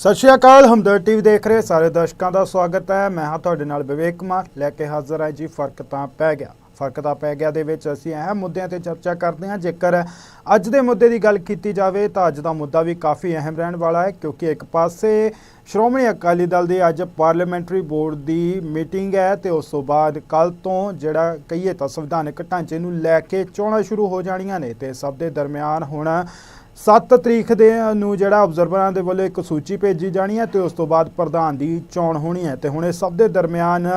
ਸਤਿ ਸ਼੍ਰੀ ਅਕਾਲ ਹਮਦਰ ਟੀਵੀ ਦੇਖ ਰਹੇ ਸਾਰੇ ਦਰਸ਼ਕਾਂ ਦਾ ਸਵਾਗਤ ਹੈ। ਮੈਂ ਹਾਂ ਤੁਹਾਡੇ ਨਾਲ ਵਿਵੇਕ ਕੁਮਾਰ, ਲੈ ਕੇ ਹਾਜ਼ਰ ਹਾਂ ਜੀ, ਫ਼ਰਕ ਤਾਂ ਪੈ ਗਿਆ। ਫ਼ਰਕ ਤਾਂ ਪੈ ਗਿਆ ਦੇ ਵਿੱਚ ਅਸੀਂ ਅਹਿਮ ਮੁੱਦਿਆਂ ਤੇ ਚਰਚਾ ਕਰਦੇ ਹਾਂ। ਜੇਕਰ ਅੱਜ ਦੇ ਮੁੱਦੇ ਦੀ ਗੱਲ ਕੀਤੀ ਜਾਵੇ ਤਾਂ ਅੱਜ ਦਾ ਮੁੱਦਾ ਵੀ ਕਾਫੀ ਅਹਿਮ ਰਹਿਣ ਵਾਲਾ ਹੈ, ਕਿਉਂਕਿ ਇੱਕ ਪਾਸੇ ਸ਼੍ਰੋਮਣੀ ਅਕਾਲੀ ਦਲ ਦੀ ਅੱਜ ਪਾਰਲੀਮੈਂਟਰੀ ਬੋਰਡ ਦੀ ਮੀਟਿੰਗ ਹੈ ਤੇ ਉਸ ਤੋਂ ਬਾਅਦ ਕੱਲ ਤੋਂ ਜਿਹੜਾ ਕਹੀਏ ਤਾਂ ਸੰਵਿਧਾਨਕ ਢਾਂਚੇ ਨੂੰ ਲੈ ਕੇ ਚੋਣਾਂ ਸ਼ੁਰੂ ਹੋ ਜਾਣੀਆਂ ਨੇ ਤੇ ਸਭ ਦੇ ਦਰਮਿਆਨ ਹੁਣ 7 ਤਰੀਕ ਦੇ ਨੂੰ ਜਿਹੜਾ ਆਬਜ਼ਰਵਰਾਂ ਦੇ ਵੱਲੋਂ ਇੱਕ ਸੂਚੀ ਭੇਜੀ ਜਾਣੀ ਹੈ ਤੇ ਉਸ ਤੋਂ ਬਾਅਦ ਪ੍ਰਧਾਨ ਦੀ ਚੋਣ ਹੋਣੀ ਹੈ। ਤੇ ਹੁਣ ਇਹ ਸਭ ਦੇ ਦਰਮਿਆਨ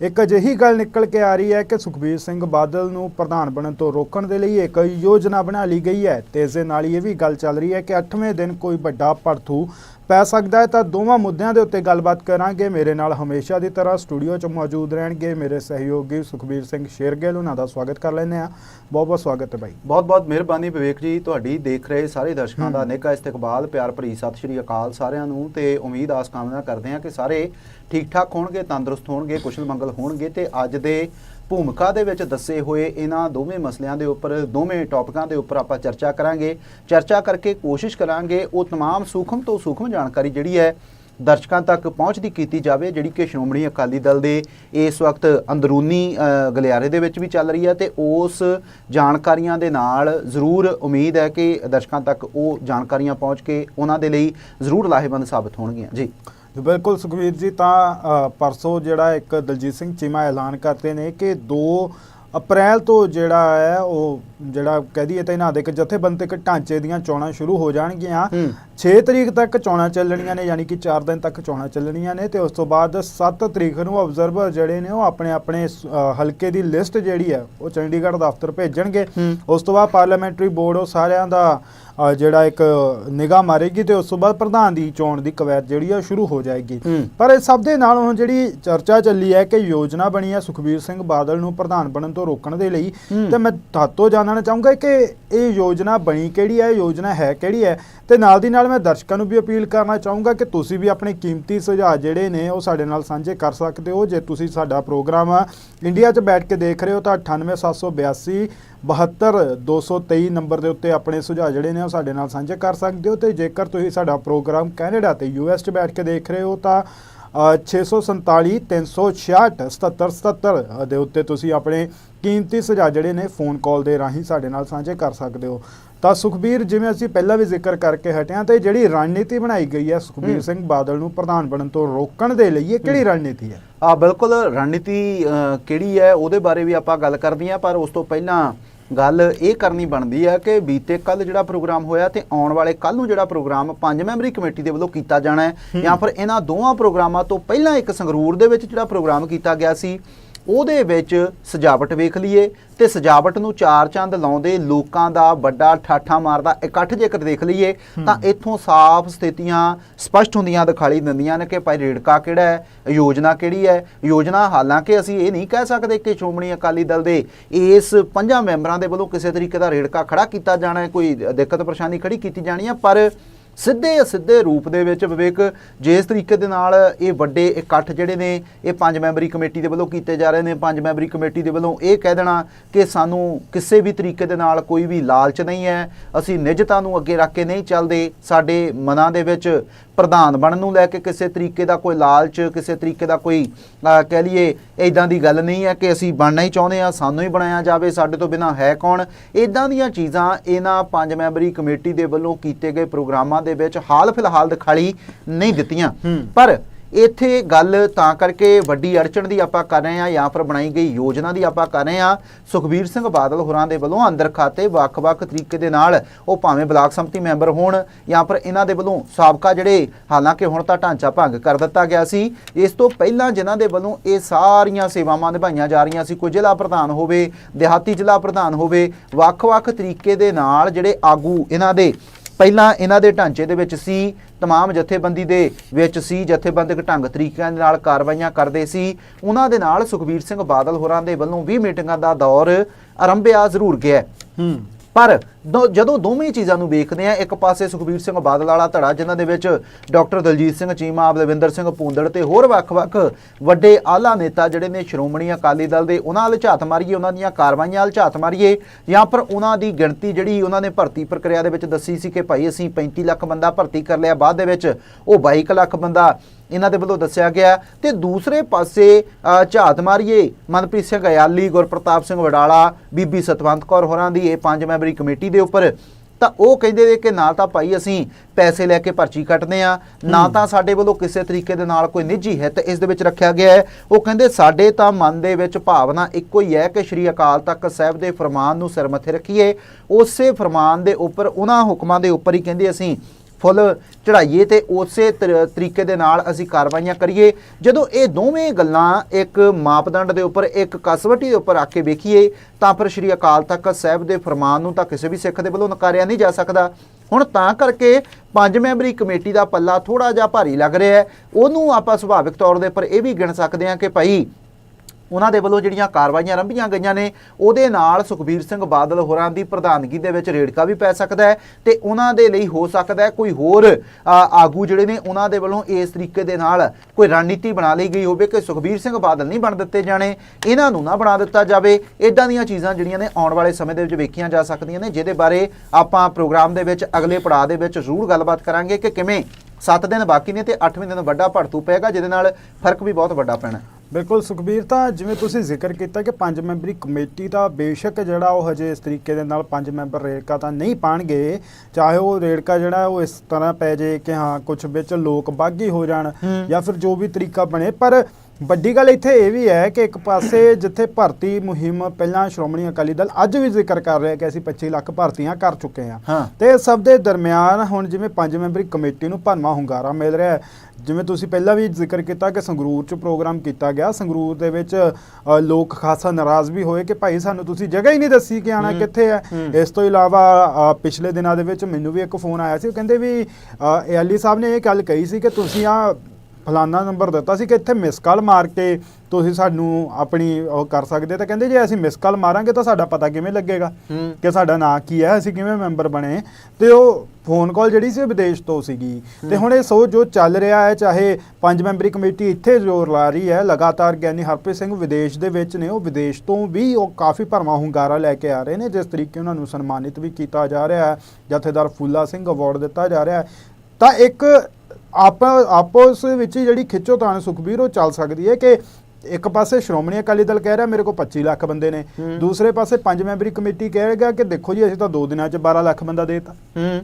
ਇੱਕ ਅਜਿਹੀ ਗੱਲ ਨਿਕਲ ਕੇ ਆ ਰਹੀ ਹੈ ਕਿ ਸੁਖਬੀਰ ਸਿੰਘ ਬਾਦਲ ਨੂੰ ਪ੍ਰਧਾਨ ਬਣਨ ਤੋਂ ਰੋਕਣ ਦੇ ਲਈ ਇੱਕ ਯੋਜਨਾ ਬਣਾ ਲਈ ਗਈ ਹੈ। ਤੇ ਇਸ ਦੇ ਨਾਲ ਹੀ ਇਹ ਵੀ ਗੱਲ ਚੱਲ ਰਹੀ ਹੈ ਕਿ 8ਵੇਂ ਦਿਨ ਕੋਈ ਵੱਡਾ ਪਰਥੂ ਪੈ ਸਕਦਾ ਹੈ ਤਾਂ ਦੋਵਾਂ ਮੁੱਦਿਆਂ ਦੇ ਉੱਤੇ ਗੱਲਬਾਤ ਕਰਾਂਗੇ। ਮੇਰੇ ਨਾਲ ਹਮੇਸ਼ਾ ਦੀ ਤਰ੍ਹਾਂ ਸਟੂਡੀਓ 'ਚ ਮੌਜੂਦ ਰਹਿਣਗੇ ਮੇਰੇ ਸਹਿਯੋਗੀ ਸੁਖਬੀਰ ਸਿੰਘ ਸ਼ੇਰਗਿੱਲ ਉਹਨਾਂ ਦਾ ਸਵਾਗਤ ਕਰ ਲੈਂਦੇ ਆ ਬਹੁਤ ਬਹੁਤ ਸਵਾਗਤ ਹੈ ਬਾਈ। ਬਹੁਤ ਬਹੁਤ ਮਿਹਰਬਾਨੀ ਵਿਵੇਕ ਜੀ ਤੁਹਾਡੀ ਦੇਖ ਰਹੇ ਸਾਰੇ ਦਰਸ਼ਕਾਂ ਦਾ। ਨਿੱਘਾ ਇਸਤਕਬਾਲ। ਪਿਆਰ ਭਰੀ ਸਤਿ ਸ਼੍ਰੀ ਅਕਾਲ ਸਾਰਿਆਂ ਨੂੰ ਤੇ ਉਮੀਦ ਆਸ ਕਾਮਨਾ ਕਰਦੇ ਹਾਂ ਕਿ ਸਾਰੇ ਠੀਕ ਠਾਕ ਹੋਣਗੇ ਤੰਦਰੁਸਤ ਹੋਣਗੇ ਕੁਸ਼ਲ ਮੰਗਲ ਹੋਣਗੇ ਤੇ ਅੱਜ ਦੇ ਭੂਮਿਕਾ ਦੇ ਵਿੱਚ ਦੱਸੇ ਹੋਏ ਇਹਨਾਂ ਦੋਵੇਂ ਮਸਲਿਆਂ ਦੇ ਉੱਪਰ ਦੋਵੇਂ ਟੌਪਿਕਾਂ ਦੇ ਉੱਪਰ ਆਪਾਂ ਚਰਚਾ ਕਰਾਂਗੇ ਚਰਚਾ ਕਰਕੇ ਕੋਸ਼ਿਸ਼ ਕਰਾਂਗੇ ਉਹ तमाम ਸੂਖਮ ਤੋਂ ਸੂਖਮ ਜਾਣਕਾਰੀ ਜਿਹੜੀ ਹੈ ਦਰਸ਼ਕਾਂ ਤੱਕ ਪਹੁੰਚਦੀ ਕੀਤੀ ਜਾਵੇ ਜਿਹੜੀ ਕਿ ਸ਼੍ਰੋਮਣੀ ਅਕਾਲੀ ਦਲ ਦੇ ਇਸ ਵਕਤ ਅੰਦਰੂਨੀ ਅ, ਗਲਿਆਰੇ ਦੇ ਵਿੱਚ ਵੀ ਚੱਲ ਰਹੀ ਹੈ ਤੇ ਉਸ ਜਾਣਕਾਰੀਆਂ ਦੇ ਨਾਲ ਜ਼ਰੂਰ ਉਮੀਦ ਹੈ ਕਿ ਦਰਸ਼ਕਾਂ ਤੱਕ ਉਹ ਜਾਣਕਾਰੀਆਂ ਪਹੁੰਚ ਕੇ ਉਹਨਾਂ ਦੇ ਲਈ ਜ਼ਰੂਰ ਲਾਹੇਵੰਦ ਸਾਬਤ ਹੋਣਗੀਆਂ ਜੀ ਜੀ ਬਿਲਕੁਲ ਸੁਖਵੀਰ ਜੀ ਤਾਂ ਪਰਸੋਂ ਜਿਹੜਾ ਇੱਕ ਦਲਜੀਤ ਸਿੰਘ ਚੀਮਾ ਐਲਾਨ ਕਰਦੇ ਨੇ ਕਿ 2 ਅਪ੍ਰੈਲ ਤੋਂ ਜਿਹੜਾ ਹੈ ਉਹ ਜਿਹੜਾ ਕਹਿ ਦਈਏ ਤਾਂ ਇਹਨਾਂ ਦੇ ਇੱਕ ਜਥੇਬੰਦਕ ਢਾਂਚੇ ਦੀਆਂ ਚੋਣਾਂ ਸ਼ੁਰੂ ਹੋ ਜਾਣਗੀਆਂ। ਹੂੰ। 6 ਤਰੀਕ ਤੱਕ ਚੋਣਾਂ ਚੱਲਣੀਆਂ ਨੇ ਯਾਨੀ ਕਿ 4 ਦਿਨ ਤੱਕ ਚੋਣਾਂ ਚੱਲਣੀਆਂ ਨੇ ਤੇ ਉਸ ਤੋਂ ਬਾਅਦ 7 ਤਰੀਕ ਨੂੰ ਆਬਜ਼ਰਵਰ ਜਿਹੜੇ ਨੇ ਉਹ ਆਪਣੇ ਆਪਣੇ ਹਲਕੇ ਦੀ ਲਿਸਟ ਜਿਹੜੀ ਹੈ ਉਹ ਚੰਡੀਗੜ੍ਹ ਦਫ਼ਤਰ ਭੇਜਣਗੇ। ਉਸ ਤੋਂ ਬਾਅਦ ਪਾਰਲੀਮੈਂਟਰੀ ਬੋਰਡ ਉਹ ਸਾਰਿਆਂ ਦਾ ਅ, ਜਿਹੜਾ ਇੱਕ ਨਿਗਾਹ ਮਾਰੇਗੀ ਤੇ ਉਸ ਤੋਂ ਬਾਅਦ ਪ੍ਰਧਾਨ ਦੀ ਚੋਣ ਦੀ ਕਵਾਇਦ ਜਿਹੜੀ ਆ ਸ਼ੁਰੂ ਹੋ ਜਾਏਗੀ ਹੂੰ। ਪਰ ਇਹ ਸਭ ਦੇ ਨਾਲ ਹੁਣ ਜਿਹੜੀ ਚਰਚਾ ਚੱਲੀ ਹੈ ਕਿ ਯੋਜਨਾ ਬਣੀ ਹੈ ਸੁਖਬੀਰ ਸਿੰਘ ਬਾਦਲ ਨੂੰ ਪ੍ਰਧਾਨ ਬਣਨ ਤੋਂ ਰੋਕਣ ਦੇ ਲਈ। ਤੇ ਮੈਂ ਤੁਹਾਤੋਂ ਜਾਣਨਾ ਚਾਹੂੰਗਾ ਕਿ ਇਹ ਯੋਜਨਾ ਬਣੀ ਕਿਹੜੀ ਹੈ ਇਹ ਯੋਜਨਾ ਹੈ ਕਿਹੜੀ ਹੈ ਤੇ ਨਾਲ ਦੀ ਨਾਲ ਮੈਂ ਦਰਸ਼ਕਾਂ ਨੂੰ ਵੀ ਅਪੀਲ ਕਰਨਾ ਚਾਹੂੰਗਾ ਕਿ ਤੁਸੀਂ ਵੀ ਆਪਣੇ ਕੀਮਤੀ ਸੁਝਾਅ ਜਿਹੜੇ ਨੇ ਉਹ ਸਾਡੇ ਨਾਲ ਸਾਂਝੇ ਕਰ ਸਕਦੇ ਹੋ। ਜੇ ਤੁਸੀਂ ਸਾਡਾ ਪ੍ਰੋਗਰਾਮ ਇੰਡੀਆ 'ਚ ਬੈਠ ਕੇ ਦੇਖ ਰਹੇ ਹੋ ਤਾਂ 98782 72223 ਨੰਬਰ ਦੇ ਉੱਤੇ ਆਪਣੇ ਸੁਝਾਅ ਜਿਹੜੇ ਨੇ ਉਹ ਸਾਡੇ ਨਾਲ ਸਾਂਝੇ ਕਰ ਸਕਦੇ ਹੋ ਤੇ ਜੇਕਰ ਤੁਸੀਂ ਸਾਡਾ ਪ੍ਰੋਗਰਾਮ ਕੈਨੇਡਾ ਤੇ ਯੂਐਸ 'ਚ ਬੈਠ ਕੇ ਦੇਖ ਰਹੇ ਹੋ ਤਾਂ ਅ, 647 366 7777 ਦੇ ਉੱਤੇ ਤੁਸੀਂ ਆਪਣੇ ਕੀਮਤੀ ਸੁਝਾਅ ਜਿਹੜੇ ਨੇ ਫੋਨ ਕਾਲ ਦੇ ਰਾਹੀਂ ਸਾਡੇ ਨਾਲ ਸਾਂਝੇ ਕਰ ਸਕਦੇ ਹੋ। ਤਾਂ ਸੁਖਬੀਰ ਜਿਵੇਂ ਅਸੀਂ ਪਹਿਲਾਂ ਵੀ ਜ਼ਿਕਰ ਕਰਕੇ ਹਟਿਆ ਤੇ ਜਿਹੜੀ ਰਣਨੀਤੀ ਬਣਾਈ ਗਈ ਹੈ ਸੁਖਬੀਰ। ਸਿੰਘ ਬਾਦਲ ਨੂੰ ਪ੍ਰਧਾਨ ਬਣਨ ਤੋਂ ਰੋਕਣ ਦੇ ਲਈ ਇਹ ਕਿਹੜੀ ਰਣਨੀਤੀ ਹੈ? ਆ ਬਿਲਕੁਲ ਰਣਨੀਤੀ ਕਿਹੜੀ ਹੈ ਉਹਦੇ ਬਾਰੇ ਵੀ ਆਪਾਂ ਗੱਲ ਕਰਦੇ ਹਾਂ ਪਰ ਉਸ ਤੋਂ ਪਹਿਲਾਂ ਗੱਲ ਇਹ ਕਰਨੀ ਬਣਦੀ ਹੈ ਕਿ ਬੀਤੇ ਕੱਲ ਜਿਹੜਾ ਪ੍ਰੋਗਰਾਮ ਹੋਇਆ ਤੇ ਆਉਣ ਵਾਲੇ ਕੱਲ ਨੂੰ ਜਿਹੜਾ ਪ੍ਰੋਗਰਾਮ ਪੰਜ ਮੈਂਬਰੀ ਕਮੇਟੀ ਦੇ ਵੱਲੋਂ ਕੀਤਾ ਜਾਣਾ ਹੈ। ਜਾਂ ਫਿਰ ਇਹਨਾਂ ਦੋਵਾਂ ਪ੍ਰੋਗਰਾਮਾਂ ਤੋਂ ਪਹਿਲਾਂ ਇੱਕ ਸੰਗਰੂਰ ਦੇ ਵਿੱਚ ਜਿਹੜਾ ਪ੍ਰੋਗਰਾਮ ਕੀਤਾ ਗਿਆ ਸੀ ਉਹਦੇ ਵਿੱਚ ਸਜਾਵਟ ਵੇਖ ਲਈਏ ਤੇ ਸਜਾਵਟ ਨੂੰ ਚਾਰ ਚੰਦ ਲਾਉਂਦੇ ਲੋਕਾਂ ਦਾ ਵੱਡਾ ਠਾਠਾ ਮਾਰਦਾ ਇਕੱਠ ਜੇਕਰ ਦੇਖ ਲਈਏ ਤਾਂ ਇੱਥੋਂ ਸਾਫ਼ ਸਥਿਤੀਆਂ ਸਪਸ਼ਟ ਹੁੰਦੀਆਂ ਦਿਖਾਈ ਦਿੰਦੀਆਂ ਨੇ ਕਿ ਭਾਈ ਰੇੜਕਾ ਕਿਹੜਾ ਹੈ ਯੋਜਨਾ ਕਿਹੜੀ ਹੈ ਯੋਜਨਾ ਹਾਲਾਂਕਿ ਅਸੀਂ ਇਹ ਨਹੀਂ ਕਹਿ ਸਕਦੇ ਕਿ ਸ਼੍ਰੋਮਣੀ ਅਕਾਲੀ ਦਲ ਦੇ ਇਸ ਪੰਜਾਂ ਮੈਂਬਰਾਂ ਦੇ ਵੱਲੋਂ ਕਿਸੇ ਤਰੀਕੇ ਦਾ ਰੇੜਕਾ ਖੜਾ ਕੀਤਾ ਜਾਣਾ ਹੈ ਕੋਈ ਦਿੱਕਤ ਪਰੇਸ਼ਾਨੀ ਖੜੀ ਕੀਤੀ ਜਾਣੀ ਹੈ ਪਰ ਸਿੱਧੇ ਸਿੱਧੇ ਰੂਪ ਦੇ ਵਿੱਚ ਵਿਵੇਕ, ਜਿਸ ਤਰੀਕੇ ਦੇ ਨਾਲ ਇਹ ਵੱਡੇ ਇਕੱਠ ਜਿਹੜੇ ਨੇ, ਇਹ ਪੰਜ ਮੈਂਬਰੀ ਕਮੇਟੀ ਦੇ ਵੱਲੋਂ ਕੀਤੇ ਜਾ ਰਹੇ ਨੇ। ਪੰਜ ਮੈਂਬਰੀ ਕਮੇਟੀ ਦੇ ਵੱਲੋਂ ਇਹ ਕਹਿ ਦੇਣਾ ਕਿ ਸਾਨੂੰ ਕਿਸੇ ਵੀ ਤਰੀਕੇ ਦੇ ਨਾਲ ਕੋਈ ਵੀ ਲਾਲਚ ਨਹੀਂ ਹੈ। ਅਸੀਂ ਨਿਜਤਾ ਨੂੰ ਅੱਗੇ ਰੱਖ ਕੇ ਨਹੀਂ ਚੱਲਦੇ। ਸਾਡੇ ਮਨਾਂ ਦੇ ਵਿੱਚ ਪ੍ਰਧਾਨ ਬਣਨ ਨੂੰ ਲੈ ਕੇ ਕਿਸੇ ਤਰੀਕੇ ਦਾ ਕੋਈ ਲਾਲਚ, ਕਿਸੇ ਤਰੀਕੇ ਦਾ ਕੋਈ ਕਹਿ ਲਈਏ ਇਦਾਂ ਦੀ ਗੱਲ ਨਹੀਂ ਹੈ ਕਿ ਅਸੀਂ ਬਣਨਾ ਹੀ ਚਾਹੁੰਦੇ ਆ ਸਾਨੂੰ ਹੀ ਬਣਾਇਆ ਜਾਵੇ, ਸਾਡੇ ਤੋਂ ਬਿਨਾ ਹੈ ਕੌਣ? ਇਦਾਂ ਦੀਆਂ ਚੀਜ਼ਾਂ ਇਹਨਾਂ ਪੰਜ ਮੈਂਬਰੀ ਕਮੇਟੀ ਦੇ ਵੱਲੋਂ ਕੀਤੇ ਗਏ ਪ੍ਰੋਗਰਾਮਾਂ ਦੇ ਵਿੱਚ ਹਾਲ ਫਿਲਹਾਲ ਦਿਖਾਈ ਨਹੀਂ ਦਿੱਤੀਆਂ। ਪਰ ਇੱਥੇ ਗੱਲ ਤਾਂ ਕਰਕੇ ਵੱਡੀ ਅੜਚਣ ਦੀ ਆਪਾਂ ਕਰ ਰਹੇ ਹਾਂ ਜਾਂ ਫਿਰ ਬਣਾਈ ਗਈ ਯੋਜਨਾ ਦੀ ਆਪਾਂ ਕਰ ਰਹੇ ਹਾਂ ਸੁਖਬੀਰ ਸਿੰਘ ਬਾਦਲ ਹੋਰਾਂ ਦੇ ਵੱਲੋਂ ਅੰਦਰ ਖਾਤੇ ਵੱਖ-ਵੱਖ ਤਰੀਕੇ ਦੇ ਨਾਲ ਉਹ ਭਾਵੇਂ ਬਲਾਕ ਸੰਮਤੀ ਮੈਂਬਰ ਹੋਣ ਜਾਂ ਫਿਰ ਇਹਨਾਂ ਦੇ ਵੱਲੋਂ ਸਾਬਕਾ ਜਿਹੜੇ ਹਾਲਾਂਕਿ ਹੁਣ ਤਾਂ ਢਾਂਚਾ ਭੰਗ ਕਰ ਦਿੱਤਾ ਗਿਆ ਸੀ ਇਸ ਤੋਂ ਪਹਿਲਾਂ ਜਿਨ੍ਹਾਂ ਦੇ ਵੱਲੋਂ ਇਹ ਸਾਰੀਆਂ ਸੇਵਾਵਾਂ ਨਿਭਾਈਆਂ ਜਾ ਰਹੀਆਂ ਸੀ ਕੋਈ ਜ਼ਿਲ੍ਹਾ ਪ੍ਰਧਾਨ ਹੋਵੇ ਦਿਹਾਤੀ ਜ਼ਿਲ੍ਹਾ ਪ੍ਰਧਾਨ ਹੋਵੇ ਵੱਖ-ਵੱਖ ਤਰੀਕੇ ਦੇ ਨਾਲ ਜਿਹੜੇ ਆਗੂ ਇਹਨਾਂ ਦੇ ਪਹਿਲਾਂ ਇਹਨਾਂ ਦੇ ਢਾਂਚੇ ਦੇ ਵਿੱਚ ਸੀ तमाम ਜਥੇਬੰਦੀ ਦੇ ਵਿੱਚ ਸੀ ਜਥੇਬੰਦਕ ਢੰਗ ਤਰੀਕਿਆਂ ਦੇ ਨਾਲ ਕਾਰਵਾਈਆਂ ਕਰਦੇ ਸੀ ਉਹਨਾਂ ਦੇ ਨਾਲ ਸੁਖਬੀਰ ਸਿੰਘ ਬਾਦਲ ਹੋਰਾਂ ਦੇ ਵੱਲੋਂ ਵੀ ਮੀਟਿੰਗਾਂ ਦਾ ਦੌਰ ਆਰੰਭਿਆ ਜ਼ਰੂਰ ਗਿਆ ਹੈ। ਪਰ ਦੋ- ਜਦੋਂ ਦੋਵੇਂ ਚੀਜ਼ਾਂ ਨੂੰ ਵੇਖਦੇ ਆ ਇੱਕ ਪਾਸੇ ਸੁਖਬੀਰ ਸਿੰਘ ਬਾਦਲ ਵਾਲਾ ਧੜਾ, ਜਿਨ੍ਹਾਂ ਦੇ ਵਿੱਚ ਡਾਕਟਰ ਦਲਜੀਤ ਸਿੰਘ ਚੀਮਾ ਬਲਵਿੰਦਰ ਸਿੰਘ ਪੂੰਦੜ ਤੇ ਹੋਰ ਵੱਖ-ਵੱਖ ਵੱਡੇ ਆਲਾ ਨੇਤਾ ਜਿਹੜੇ ਨੇ ਸ਼੍ਰੋਮਣੀ ਅਕਾਲੀ ਦਲ ਦੇ, ਉਹਨਾਂ ਵੱਲ ਝਾਤ ਮਾਰੀਏ, ਉਹਨਾਂ ਦੀਆਂ ਕਾਰਵਾਈਆਂ ਵੱਲ ਝਾਤ ਮਾਰੀਏ, ਜਾਂ ਪਰ ਉਹਨਾਂ ਦੀ ਗਿਣਤੀ ਜਿਹੜੀ ਉਹਨਾਂ ਨੇ ਭਰਤੀ ਪ੍ਰਕਿਰਿਆ ਦੇ ਵਿੱਚ ਦੱਸੀ ਸੀ ਕਿ ਭਾਈ ਅਸੀਂ 35 ਲੱਖ ਬੰਦਾ ਭਰਤੀ ਕਰ ਲਿਆ, ਬਾਅਦ ਦੇ ਵਿੱਚ ਉਹ 22 ਲੱਖ ਬੰਦਾ ਇਹਨਾਂ ਦੇ ਵੱਲੋਂ ਦੱਸਿਆ ਗਿਆ ਤੇ ਦੂਸਰੇ ਪਾਸੇ ਝਾਤ ਮਾਰੀਏ। ਮਨਪ੍ਰੀਤ ਸਿੰਘ ਅਯਾਲੀ ਗੁਰਪ੍ਰਤਾਪ ਸਿੰਘ ਵਡਾਲਾ ਬੀਬੀ ਸਤਵੰਤ ਕੌਰ ਹੋਰਾਂ ਦੀ ਇਹ ਪੰਜ ਮੈਂਬਰੀ ਕਮੇਟੀ ਦੇ ਉੱਪਰ। ਤਾਂ ਉਹ ਕਹਿੰਦੇ ਨੇ ਕਿ ਨਾ ਤਾਂ ਭਾਈ ਅਸੀਂ ਪੈਸੇ ਲੈ ਕੇ ਪਰਚੀ ਕੱਟਦੇ ਆ ਨਾ ਤਾਂ ਸਾਡੇ ਵੱਲੋਂ ਕਿਸੇ ਤਰੀਕੇ ਦੇ ਨਾਲ ਕੋਈ ਨਿੱਜੀ ਹਿੱਤ ਇਸ ਦੇ ਵਿੱਚ ਰੱਖਿਆ ਗਿਆ ਹੈ। ਉਹ ਕਹਿੰਦੇ ਸਾਡੇ ਤਾਂ ਮਨ ਦੇ ਵਿੱਚ ਭਾਵਨਾ ਇੱਕੋ ਹੀ ਹੈ ਕਿ ਸ਼੍ਰੀ ਅਕਾਲ ਤਖਤ ਸਾਹਿਬ ਦੇ ਫਰਮਾਨ ਨੂੰ ਸਿਰ ਮੱਥੇ ਰੱਖੀਏ। ਉਸੇ ਫਰਮਾਨ ਦੇ ਉੱਪਰ ਉਹਨਾਂ ਹੁਕਮਾਂ ਦੇ ਉੱਪਰ ਹੀ ਕਹਿੰਦੇ ਅਸੀਂ ਫੁੱਲ ਚੜਾਈਏ ਤੇ ਉਸੇ ਤਰ- ਤਰੀਕੇ ਦੇ ਨਾਲ ਅਸੀਂ ਕਾਰਵਾਈਆਂ ਕਰੀਏ। ਜਦੋਂ ਇਹ ਦੋਵੇਂ ਗੱਲਾਂ ਇੱਕ ਮਾਪਦੰਡ ਦੇ ਉੱਪਰ, ਇੱਕ ਕਸਵਟੀ ਦੇ ਉੱਪਰ ਆ ਕੇ ਵੇਖੀਏ, ਤਾਂ ਫਿਰ ਸ਼੍ਰੀ ਅਕਾਲ ਤਖਤ ਸਾਹਿਬ ਦੇ ਫਰਮਾਨ ਨੂੰ ਤਾਂ ਕਿਸੇ ਵੀ ਸਿੱਖ ਦੇ ਵੱਲੋਂ ਨਕਾਰਿਆ ਨਹੀਂ ਜਾ ਸਕਦਾ। ਹੁਣ ਤਾਂ ਕਰਕੇ ਪੰਜ ਮੈਂਬਰੀ ਕਮੇਟੀ ਦਾ ਪੱਲਾ ਥੋੜਾ ਜਿਹਾ ਭਾਰੀ ਲੱਗ ਰਿਹਾ ਹੈ। ਉਹਨੂੰ ਆਪਾਂ ਸੁਭਾਵਿਕ ਤੌਰ ਦੇ ਉੱਪਰ ਇਹ ਵੀ ਗਿਣ ਸਕਦੇ ਹਾਂ ਕਿ ਭਾਈ ਉਹਨਾਂ ਦੇ ਵੱਲੋਂ ਜਿਹੜੀਆਂ ਕਾਰਵਾਈਆਂ ਰੰਭੀਆਂ ਗਈਆਂ ਨੇ, ਉਹਦੇ ਨਾਲ ਸੁਖਬੀਰ ਸਿੰਘ ਬਾਦਲ ਹੋਰਾਂ ਦੀ ਪ੍ਰਧਾਨਗੀ ਦੇ ਵਿੱਚ ਰੇੜਕਾ ਵੀ ਪੈ ਸਕਦਾ ਹੈ ਤੇ ਉਹਨਾਂ ਦੇ ਲਈ ਹੋ ਸਕਦਾ ਹੈ ਕੋਈ ਹੋਰ ਆਗੂ ਜਿਹੜੇ ਨੇ, ਉਹਨਾਂ ਦੇ ਵੱਲੋਂ ਇਸ ਤਰੀਕੇ ਦੇ ਨਾਲ ਕੋਈ ਰਣਨੀਤੀ ਬਣਾ ਲਈ ਗਈ ਹੋਵੇ ਕਿ ਸੁਖਬੀਰ ਸਿੰਘ ਬਾਦਲ ਨਹੀਂ ਬਣ ਦਿੱਤੇ ਜਾਣੇ, ਇਹਨਾਂ ਨੂੰ ਨਾ ਬਣਾ ਦਿੱਤਾ ਜਾਵੇ। ਇਦਾਂ ਦੀਆਂ ਚੀਜ਼ਾਂ ਜਿਹੜੀਆਂ ਨੇ ਆਉਣ ਵਾਲੇ ਸਮੇਂ ਦੇ ਵਿੱਚ ਵੇਖੀਆਂ ਜਾ ਸਕਦੀਆਂ ਨੇ, ਜਿਹਦੇ ਬਾਰੇ ਆਪਾਂ ਪ੍ਰੋਗਰਾਮ ਦੇ ਵਿੱਚ ਅਗਲੇ ਪੜਾਅ ਦੇ ਵਿੱਚ ਜ਼ਰੂਰ ਗੱਲਬਾਤ ਕਰਾਂਗੇ ਕਿ ਕਿਵੇਂ 7 ਦਿਨ ਬਾਕੀ ਨੇ ਤੇ 8ਵੇਂ ਦਿਨ ਵੱਡਾ ਭੜਤੂ ਪਏਗਾ, ਜਿਹਦੇ ਨਾਲ ਫ਼ਰਕ ਵੀ ਬਹੁਤ ਵੱਡਾ ਪੈਣਾ। ਬਿਲਕੁਲ ਸੁਖਬੀਰ ਤਾਂ ਜਿਵੇਂ ਤੁਸੀਂ ਜ਼ਿਕਰ ਕੀਤਾ ਕਿ ਪੰਜ ਮੈਂਬਰੀ ਕਮੇਟੀ ਦਾ ਬੇਸ਼ੱਕ ਜਿਹੜਾ ਉਹ ਹਜੇ ਇਸ ਤਰੀਕੇ ਦੇ ਨਾਲ ਪੰਜ ਮੈਂਬਰ ਰੇੜਕਾ ਤਾਂ ਨਹੀਂ ਪਾਣਗੇ ਚਾਹੇ ਉਹ ਰੇੜਕਾ ਜਿਹੜਾ ਉਹ ਇਸ ਤਰ੍ਹਾਂ ਪੈ ਜੇ ਕਿ ਹਾਂ ਕੁਝ ਵਿੱਚ ਲੋਕ ਬਾਗੀ ਹੋ ਜਾਣ। ਜਾਂ ਫਿਰ ਜੋ ਵੀ ਤਰੀਕਾ ਬਣੇ ਪਰ ਵੱਡੀ ਗੱਲ ਇੱਥੇ ਇਹ ਵੀ ਹੈ ਕਿ ਇੱਕ ਪਾਸੇ ਜਿੱਥੇ ਭਰਤੀ ਮੁਹਿੰਮ ਪਹਿਲਾਂ ਸ਼੍ਰੋਮਣੀ ਅਕਾਲੀ ਦਲ ਅੱਜ ਵੀ ਜ਼ਿਕਰ ਕਰ ਰਿਹਾ ਕਿ ਅਸੀਂ 25 ਲੱਖ ਭਰਤੀਆਂ ਕਰ ਚੁੱਕੇ ਹਾਂ। ਤੇ ਸਭ ਦੇ ਦਰਮਿਆਨ ਹੁਣ ਜਿਵੇਂ ਪੰਜ ਮੈਂਬਰੀ ਕਮੇਟੀ ਨੂੰ ਭਰਮਾ ਹੁੰਗਾਰਾ ਮਿਲ ਰਿਹਾ ਹੈ। ਜਿਵੇਂ ਤੁਸੀਂ ਪਹਿਲਾਂ ਵੀ ਜ਼ਿਕਰ ਕੀਤਾ ਕਿ ਸੰਗਰੂਰ 'ਚ ਪ੍ਰੋਗਰਾਮ ਕੀਤਾ ਗਿਆ ਸੰਗਰੂਰ ਦੇ ਵਿੱਚ ਲੋਕ ਖਾਸਾ ਨਾਰਾਜ਼ ਵੀ ਹੋਏ ਕਿ ਭਾਈ ਸਾਨੂੰ ਤੁਸੀਂ ਜਗ੍ਹਾ ਹੀ ਨਹੀਂ ਦੱਸੀ ਕਿ ਆਣਾ ਕਿੱਥੇ ਹੈ। ਇਸ ਤੋਂ ਇਲਾਵਾ ਪਿਛਲੇ ਦਿਨਾਂ ਦੇ ਵਿੱਚ ਮੈਨੂੰ ਵੀ ਇੱਕ ਫੋਨ ਆਇਆ ਸੀ ਉਹ ਕਹਿੰਦੇ ਵੀ ਏਆਲੀ ਸਾਹਿਬ ਨੇ ਇਹ ਗੱਲ ਕਹੀ ਸੀ ਕਿ ਤੁਸੀਂ ਆ ਫਲਾਨਾ ਨੰਬਰ ਦਿੱਤਾ ਸੀ ਕਿ ਇੱਥੇ ਮਿਸ ਕਾਲ ਮਾਰ ਕੇ ਤੁਸੀਂ ਸਾਨੂੰ ਆਪਣੀ ਉਹ ਕਰ ਸਕਦੇ ਤਾਂ ਕਹਿੰਦੇ ਜੇ ਅਸੀਂ ਮਿਸ ਕਾਲ ਮਾਰਾਂਗੇ ਤਾਂ ਸਾਡਾ ਪਤਾ ਕਿਵੇਂ ਲੱਗੇਗਾ? ਕਿ ਸਾਡਾ ਨਾਂ ਕੀ ਹੈ ਅਸੀਂ ਕਿਵੇਂ ਮੈਂਬਰ ਬਣੇ? ਤੇ ਉਹ ਫੋਨ ਕਾਲ ਜਿਹੜੀ ਸੀ ਵਿਦੇਸ਼ ਤੋਂ ਸੀਗੀ। ਤੇ ਹੁਣ ਇਹ ਸੋ ਜੋ ਚੱਲ ਰਿਹਾ ਹੈ ਚਾਹੇ ਪੰਜ ਮੈਂਬਰੀ ਕਮੇਟੀ ਇੱਥੇ ਜ਼ੋਰ ਲਾ ਰਹੀ ਹੈ ਲਗਾਤਾਰ ਗਿਆਨੀ ਹਰਪ੍ਰੀਤ ਸਿੰਘ ਵਿਦੇਸ਼ ਦੇ ਵਿੱਚ ਨੇ ਉਹ ਵਿਦੇਸ਼ ਤੋਂ ਵੀ ਉਹ ਕਾਫੀ ਭਰਮਾ ਹੁੰਗਾਰਾ ਲੈ ਕੇ ਆ ਰਹੇ ਨੇ ਜਿਸ ਤਰੀਕੇ ਉਹਨਾਂ ਨੂੰ ਸਨਮਾਨਿਤ ਵੀ ਕੀਤਾ ਜਾ ਰਿਹਾ ਹੈ। ਜਥੇਦਾਰ ਫੂਲਾ ਸਿੰਘ ਅਵਾਰਡ ਦਿੱਤਾ ਜਾ ਰਿਹਾ ਹੈ। ਤਾਂ ਇੱਕ ਆਪ ਆਪਸ ਵਿੱਚ ਜਿਹੜੀ ਖਿੱਚੋਤਾਣ ਸੁਖਬੀਰ ਉਹ ਚੱਲ ਸਕਦੀ ਹੈ ਕਿ ਇੱਕ ਪਾਸੇ ਸ਼੍ਰੋਮਣੀ ਅਕਾਲੀ ਦਲ ਕਹਿ ਰਿਹਾ ਮੇਰੇ ਕੋਲ 25 ਲੱਖ ਬੰਦੇ ਨੇ। ਦੂਸਰੇ ਪਾਸੇ ਪੰਜ ਮੈਂਬਰੀ ਕਮੇਟੀ ਕਹੇਗਾ ਕਿ ਦੇਖੋ ਜੀ ਅਸੀਂ ਤਾਂ 2 ਦਿਨਾਂ 'ਚ 12 ਲੱਖ ਬੰਦਾ ਦੇਤਾ ਹੂੰ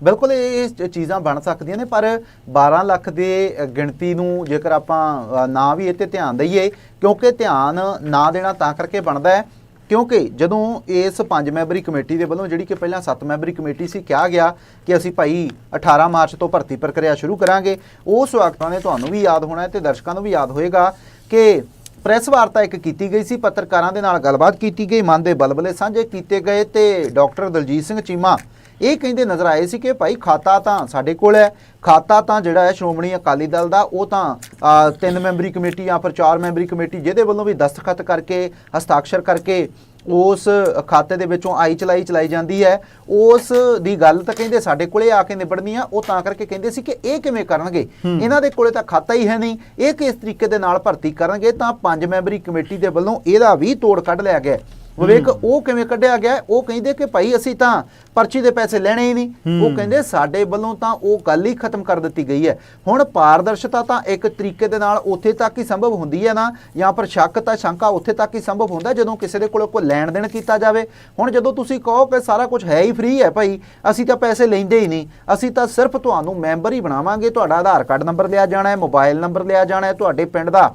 ਬਿਲਕੁਲ ਇਹ ਚੀਜ਼ਾਂ ਬਣ ਸਕਦੀਆਂ ਨੇ ਪਰ 12 ਲੱਖ ਦੇ ਗਿਣਤੀ ਨੂੰ ਜੇਕਰ ਆਪਾਂ ਨਾ ਵੀ ਇਹ ਤੇ ਧਿਆਨ ਦਈਏ ਕਿਉਂਕਿ ਧਿਆਨ ਨਾ ਦੇਣਾ ਤਾਂ ਕਰਕੇ ਬਣਦਾ ਹੈ ਕਿਉਂਕਿ ਜਦੋਂ ਇਸ ਪੰਜ ਮੈਂਬਰੀ ਕਮੇਟੀ ਦੇ ਵੱਲੋਂ ਜਿਹੜੀ ਕਿ ਪਹਿਲਾਂ ਸੱਤ ਮੈਂਬਰੀ ਕਮੇਟੀ ਸੀ, ਕਿਹਾ ਗਿਆ ਕਿ ਅਸੀਂ ਭਾਈ 18 ਮਾਰਚ ਤੋਂ ਭਰਤੀ ਪ੍ਰਕਿਰਿਆ ਸ਼ੁਰੂ ਕਰਾਂਗੇ ਉਸ ਵਕਤਾਂ ਨੇ ਤੁਹਾਨੂੰ ਵੀ ਯਾਦ ਹੋਣਾ ਹੈ ਤੇ ਦਰਸ਼ਕਾਂ ਨੂੰ ਵੀ ਯਾਦ ਹੋਏਗਾ ਕਿ ਪ੍ਰੈਸ ਵਾਰਤਾ ਇੱਕ ਕੀਤੀ ਗਈ ਸੀ, ਪੱਤਰਕਾਰਾਂ ਦੇ ਨਾਲ ਗੱਲਬਾਤ ਕੀਤੀ ਗਈ, ਮਨ ਦੇ ਬਲਬਲੇ ਸਾਂਝੇ ਕੀਤੇ ਗਏ ਤੇ ਡਾਕਟਰ ਦਲਜੀਤ ਸਿੰਘ ਚੀਮਾ ਇਹ ਕਹਿੰਦੇ ਨਜ਼ਰ ਆਏ ਸੀ ਕਿ ਭਾਈ ਖਾਤਾ ਤਾਂ ਸਾਡੇ ਕੋਲ ਹੈ ਖਾਤਾ ਤਾਂ ਜਿਹੜਾ ਹੈ ਸ਼੍ਰੋਮਣੀ ਅਕਾਲੀ ਦਲ ਦਾ ਉਹ ਤਾਂ ਤਿੰਨ ਮੈਂਬਰੀ ਕਮੇਟੀ ਜਾਂ ਫਿਰ ਚਾਰ ਮੈਂਬਰੀ ਕਮੇਟੀ ਜਿਹਦੇ ਵੱਲੋਂ ਵੀ ਦਸਤਖਤ ਕਰਕੇ ਹਸਤਾਖਰ ਕਰਕੇ ਉਸ ਖਾਤੇ ਦੇ ਵਿੱਚੋਂ ਆਈ ਚਲਾਈ ਚਲਾਈ ਜਾਂਦੀ ਹੈ। ਉਸ ਦੀ ਗੱਲ ਤਾਂ ਕਹਿੰਦੇ ਸਾਡੇ ਕੋਲੇ ਆ ਕੇ ਨਿਬੜਨੀ ਆ ਉਹ ਤਾਂ ਕਰਕੇ ਕਹਿੰਦੇ ਸੀ ਕਿ ਇਹ ਕਿਵੇਂ ਕਰਨਗੇ? ਇਹਨਾਂ ਦੇ ਕੋਲੇ ਤਾਂ ਖਾਤਾ ਹੀ ਹੈ ਨਹੀਂ। ਇਹ ਕਿਸ ਤਰੀਕੇ ਦੇ ਨਾਲ ਭਰਤੀ ਕਰਨਗੇ? ਤਾਂ ਪੰਜ ਮੈਂਬਰੀ ਕਮੇਟੀ ਦੇ ਵੱਲੋਂ ਇਹਦਾ ਵੀ ਤੋੜ ਕੱਢ ਲਿਆ ਗਿਆ। ਵਿਵੇਕ ਉਹ ਕਿਵੇਂ ਕੱਢਿਆ ਗਿਆ? ਉਹ ਕਹਿੰਦੇ ਕਿ ਭਾਈ ਅਸੀਂ ਤਾਂ ਪਰਚੀ ਦੇ ਪੈਸੇ ਲੈਣੇ ਹੀ ਨਹੀਂ। ਉਹ। ਕਹਿੰਦੇ ਸਾਡੇ ਵੱਲੋਂ ਤਾਂ ਉਹ ਗੱਲ ਹੀ ਖਤਮ ਕਰ ਦਿੱਤੀ ਗਈ ਹੈ। ਹੁਣ ਪਾਰਦਰਸ਼ਤਾ ਤਾਂ ਇੱਕ ਤਰੀਕੇ ਦੇ ਨਾਲ ਉੱਥੇ ਤੱਕ ਹੀ ਸੰਭਵ ਹੁੰਦੀ ਹੈ ਨਾ ਜਾਂ ਪਰ ਸ਼ੱਕ ਤਾਂ ਸ਼ੰਕਾ ਉੱਥੇ ਤੱਕ ਹੀ ਸੰਭਵ ਹੁੰਦਾ ਜਦੋਂ ਕਿਸੇ ਦੇ ਕੋਲ ਕੋਈ ਲੈਣ ਦੇਣ ਕੀਤਾ ਜਾਵੇ। ਹੁਣ ਜਦੋਂ ਤੁਸੀਂ ਕਹੋ ਕਿ ਸਾਰਾ ਕੁਝ ਹੈ ਹੀ ਫ੍ਰੀ ਹੈ ਭਾਈ ਅਸੀਂ ਤਾਂ ਪੈਸੇ ਲੈਂਦੇ ਹੀ ਨਹੀਂ। ਅਸੀਂ ਤਾਂ ਸਿਰਫ ਤੁਹਾਨੂੰ ਮੈਂਬਰ ਹੀ ਬਣਾਵਾਂਗੇ। ਤੁਹਾਡਾ ਆਧਾਰ ਕਾਰਡ ਨੰਬਰ ਲਿਆ ਜਾਣਾ ਹੈ ਮੋਬਾਈਲ ਨੰਬਰ ਲਿਆ ਜਾਣਾ ਹੈ ਤੁਹਾਡੇ ਪਿੰਡ ਦਾ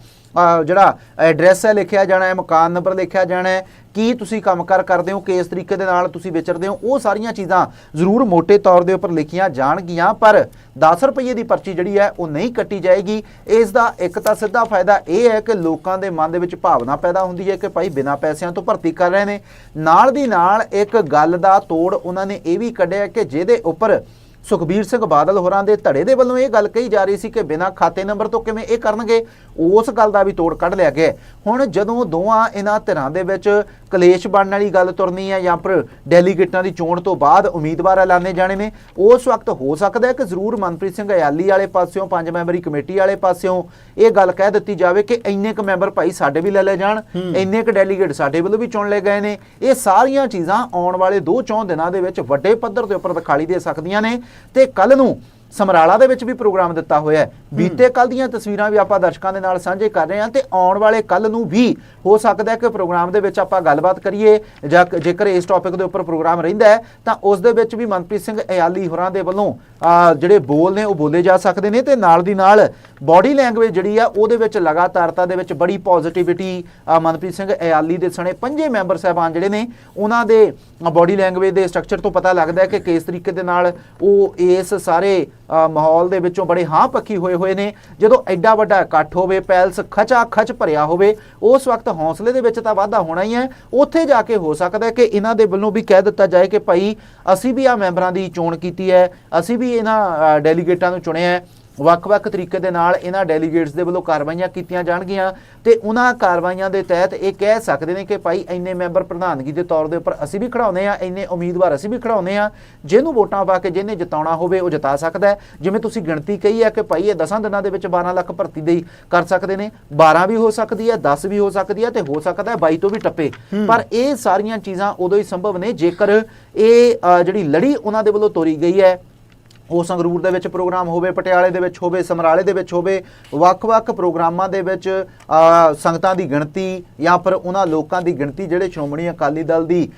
ਜਿਹੜਾ ਐਡਰੈਸ ਹੈ ਲਿਖਿਆ ਜਾਣਾ ਹੈ, ਮਕਾਨ ਨੰਬਰ ਲਿਖਿਆ ਜਾਣਾ ਹੈ, ਕੀ ਤੁਸੀਂ ਕੰਮਕਾਰ ਕਰਦੇ ਹੋ, ਕਿਸ ਤਰੀਕੇ ਦੇ ਨਾਲ ਤੁਸੀਂ ਵਿਚਰਦੇ ਹੋ, ਉਹ ਸਾਰੀਆਂ ਚੀਜ਼ਾਂ ਜ਼ਰੂਰ ਮੋٹے ਤੌਰ ਦੇ ਉੱਪਰ ਲਿਖੀਆਂ ਜਾਣਗੀਆਂ, ਪਰ 10 ਰੁਪਏ ਦੀ ਪਰਚੀ ਜਿਹੜੀ ਹੈ, ਉਹ ਨਹੀਂ ਕੱਟੀ ਜਾਏਗੀ। ਇਸ ਦਾ ਇੱਕ ਤਾਂ ਸਿੱਧਾ ਫਾਇਦਾ ਇਹ ਹੈ ਕਿ ਲੋਕਾਂ ਦੇ ਮਨ ਦੇ ਵਿੱਚ ਭਾਵਨਾ ਪੈਦਾ ਹੁੰਦੀ ਹੈ ਕਿ ਭਾਈ ਬਿਨਾਂ ਪੈਸਿਆਂ ਤੋਂ ਭਰਤੀ ਕਰ ਰਹੇ ਨੇ। ਨਾਲ ਦੀ ਨਾਲ ਇੱਕ ਗੱਲ ਦਾ ਤੋੜ ਉਹਨਾਂ ਨੇ ਇਹ ਵੀ ਕੱਢਿਆ ਕਿ ਜਿਹਦੇ ਉੱਪਰ ਸੁਖਬੀਰ ਸਿੰਘ ਬਾਦਲ ਹੋਰਾਂ ਦੇ ਧੜੇ ਦੇ ਵੱਲੋਂ ਇਹ ਗੱਲ ਕਹੀ ਜਾ ਰਹੀ ਸੀ ਕਿ ਬਿਨਾਂ ਖਾਤੇ ਨੰਬਰ ਤੋਂ ਕਿਵੇਂ ਇਹ ਕਰਨਗੇ ਉਸ ਗੱਲ ਦਾ ਵੀ ਤੋੜ ਕੱਢ ਲਿਆ ਗਿਆ। ਹੁਣ ਜਦੋਂ ਦੋਵਾਂ ਇਹਨਾਂ ਧਿਰਾਂ ਦੇ ਵਿੱਚ ਕਲੇਸ਼ ਬਣਨ ਵਾਲੀ ਗੱਲ ਤੁਰਨੀ ਹੈ ਜਾਂ ਫਿਰ ਡੈਲੀਗੇਟਾਂ ਦੀ ਚੋਣ ਤੋਂ ਬਾਅਦ ਉਮੀਦਵਾਰ ਐਲਾਨੇ ਜਾਣੇ ਨੇ ਉਸ ਵਕਤ ਹੋ ਸਕਦਾ ਹੈ ਕਿ ਜ਼ਰੂਰ ਮਨਪ੍ਰੀਤ ਸਿੰਘ ਅਯਾਲੀ ਵਾਲੇ ਪਾਸਿਓਂ ਪੰਜ ਮੈਂਬਰੀ ਕਮੇਟੀ ਵਾਲੇ ਪਾਸਿਓਂ ਇਹ ਗੱਲ ਕਹਿ ਦਿੱਤੀ ਜਾਵੇ ਕਿ ਇੰਨੇ ਕ ਮੈਂਬਰ ਭਾਈ ਸਾਡੇ ਵੀ ਲੈ ਲੈ ਜਾਣ ਇੰਨੇ ਕ ਡੈਲੀਗੇਟ ਸਾਡੇ ਵੱਲੋਂ ਵੀ ਚੁਣ ਲਏ ਗਏ ਨੇ। ਇਹ ਸਾਰੀਆਂ ਚੀਜ਼ਾਂ ਆਉਣ ਵਾਲੇ ਦੋ ਚੋਣ ਦਿਨਾਂ ਦੇ ਵਿੱਚ ਵੱਡੇ ਪੱਧਰ ਦੇ ਉੱਪਰ ਦਿਖਾਈ ਦੇ ਸਕਦੀਆਂ ਨੇ। ਤੇ ਕੱਲ ਨੂੰ ਸਮਰਾਲਾ ਦੇ ਵਿੱਚ ਵੀ ਪ੍ਰੋਗਰਾਮ ਦਿੱਤਾ ਹੋਇਆ ਹੈ। ਬੀਤੇ ਕੱਲ ਦੀਆਂ ਤਸਵੀਰਾਂ ਵੀ ਆਪਾਂ ਦਰਸ਼ਕਾਂ ਦੇ ਨਾਲ ਸਾਂਝੇ ਕਰ ਰਹੇ ਹਾਂ ਤੇ ਆਉਣ ਵਾਲੇ ਕੱਲ ਨੂੰ ਵੀ ਹੋ ਸਕਦਾ ਹੈ ਕਿ ਪ੍ਰੋਗਰਾਮ ਦੇ ਵਿੱਚ ਆਪਾਂ ਗੱਲਬਾਤ ਕਰੀਏ ਜਾਂ ਜੇਕਰ ਇਸ ਟੌਪਿਕ ਦੇ ਉੱਪਰ ਪ੍ਰੋਗਰਾਮ ਰਹਿੰਦਾ ਹੈ ਤਾਂ ਉਸ ਦੇ ਵਿੱਚ ਵੀ ਮਨਪ੍ਰੀਤ ਸਿੰਘ ਅਯਾਲੀ ਹੋਰਾਂ ਦੇ ਵੱਲੋਂ ਜਿਹੜੇ ਬੋਲ ਨੇ ਉਹ ਬੋਲੇ ਜਾ ਸਕਦੇ ਨੇ ਤੇ ਨਾਲ ਦੀ ਨਾਲ ਬਾਡੀ ਲੈਂਗੁਏਜ ਜਿਹੜੀ ਆ ਉਹਦੇ ਵਿੱਚ ਲਗਾਤਾਰਤਾ ਦੇ ਵਿੱਚ ਬੜੀ ਪੋਜ਼ਿਟਿਵਿਟੀ ਮਨਪ੍ਰੀਤ ਸਿੰਘ ਅਯਾਲੀ ਦੇ ਸਣੇ ਪੰਜੇ ਮੈਂਬਰ ਸਾਹਿਬਾਨ ਜਿਹੜੇ ਨੇ ਉਹਨਾਂ ਦੇ ਬਾਡੀ ਲੈਂਗੁਏਜ ਦੇ ਸਟਰਕਚਰ ਤੋਂ ਪਤਾ ਲੱਗਦਾ ਹੈ ਕਿ ਕਿਸ ਤਰੀਕੇ ਦੇ ਨਾਲ ਉਹ ਇਸ ਸਾਰੇ ਮਾਹੌਲ ਦੇ ਵਿੱਚੋਂ ਬੜੇ ਹਾਂ ਪੱਖੀ ਹੋਏ ਹੋਏ ਨੇ। ਜਦੋਂ ਐਡਾ ਵੱਡਾ ਇਕੱਠ ਹੋਵੇ, ਪੈਲਸ ਖਚਾ ਖਚ ਭਰਿਆ ਹੋਵੇ, ਉਸ ਵਕਤ ਹੌਸਲੇ ਦੇ ਵਿੱਚ ਤਾਂ ਵਾਧਾ ਹੋਣਾ ਹੀ ਹੈ। ਉੱਥੇ ਜਾ ਕੇ ਹੋ ਸਕਦਾ ਹੈ ਕਿ ਇਹਨਾਂ ਦੇ ਵੱਲੋਂ ਵੀ ਕਹਿ ਦਿੱਤਾ ਜਾਏ ਕਿ ਭਾਈ, ਅਸੀਂ ਵੀ ਆ ਮੈਂਬਰਾਂ ਦੀ ਚੋਣ ਕੀਤੀ ਹੈ, ਅਸੀਂ ਵੀ ਇਹਨਾਂ ਡੈਲੀਗੇਟਾਂ ਨੂੰ ਚੁਣਿਆ ਹੈ। ਵੱਖ-ਵੱਖ ਤਰੀਕੇ ਦੇ ਨਾਲ ਇਹਨਾਂ ਡੈਲੀਗੇਟਸ ਦੇ ਵੱਲੋਂ ਕਾਰਵਾਈਆਂ ਕੀਤੀਆਂ ਜਾਣਗੀਆਂ ਤੇ ਉਹਨਾਂ ਕਾਰਵਾਈਆਂ ਦੇ ਤਹਿਤ ਇਹ ਕਹਿ ਸਕਦੇ ਨੇ ਕਿ ਭਾਈ ਇੰਨੇ ਮੈਂਬਰ ਪ੍ਰਧਾਨਗੀ ਦੇ ਤੌਰ ਦੇ ਉੱਪਰ ਅਸੀਂ ਵੀ ਖੜਾਉਨੇ ਆ ਇੰਨੇ ਉਮੀਦਵਾਰ ਅਸੀਂ ਵੀ ਖੜਾਉਨੇ ਆ ਜਿਹਨੂੰ ਵੋਟਾਂ ਪਾ ਕੇ ਜਿਹਨੇ ਜਿਤਾਉਣਾ ਹੋਵੇ ਉਹ ਜਿਤਾ ਸਕਦਾ ਜਿਵੇਂ ਤੁਸੀਂ ਗਿਣਤੀ ਕਹੀ ਹੈ ਕਿ ਭਾਈ ਇਹ 10 ਦਿਨਾਂ ਦੇ ਵਿੱਚ 12 ਲੱਖ ਭਰਤੀ ਦੇ ਕਰ ਸਕਦੇ ਨੇ 12 ਵੀ ਹੋ ਸਕਦੀ ਹੈ 10 ਵੀ ਹੋ ਸਕਦੀ ਹੈ ਤੇ ਹੋ ਸਕਦਾ ਹੈ 22 ਤੋਂ ਵੀ ਟੱਪੇ। ਪਰ ਇਹ ਸਾਰੀਆਂ ਚੀਜ਼ਾਂ ਉਦੋਂ ਹੀ ਸੰਭਵ ਨੇ ਜੇਕਰ ਇਹ ਜਿਹੜੀ ਲੜੀ ਉਹਨਾਂ ਦੇ ਵੱਲੋਂ ਤੋਰੀ ਗਈ ਹੈ ਉਹ ਸੰਗਰੂਰ ਦੇ ਵਿੱਚ ਪ੍ਰੋਗਰਾਮ ਹੋਵੇ, ਪਟਿਆਲੇ ਦੇ ਵਿੱਚ ਹੋਵੇ, ਸਮਰਾਲੇ ਦੇ ਵਿੱਚ ਹੋਵੇ, ਵੱਖ-ਵੱਖ ਪ੍ਰੋਗਰਾਮਾਂ ਦੇ ਵਿੱਚ ਸੰਗਤਾਂ ਦੀ ਗਿਣਤੀ ਜਾਂ ਫਿਰ ਉਹਨਾਂ ਲੋਕਾਂ ਦੀ ਗਿਣਤੀ ਜਿਹੜੇ ਸ਼੍ਰੋਮਣੀ ਅਕਾਲੀ ਦਲ ਦੀ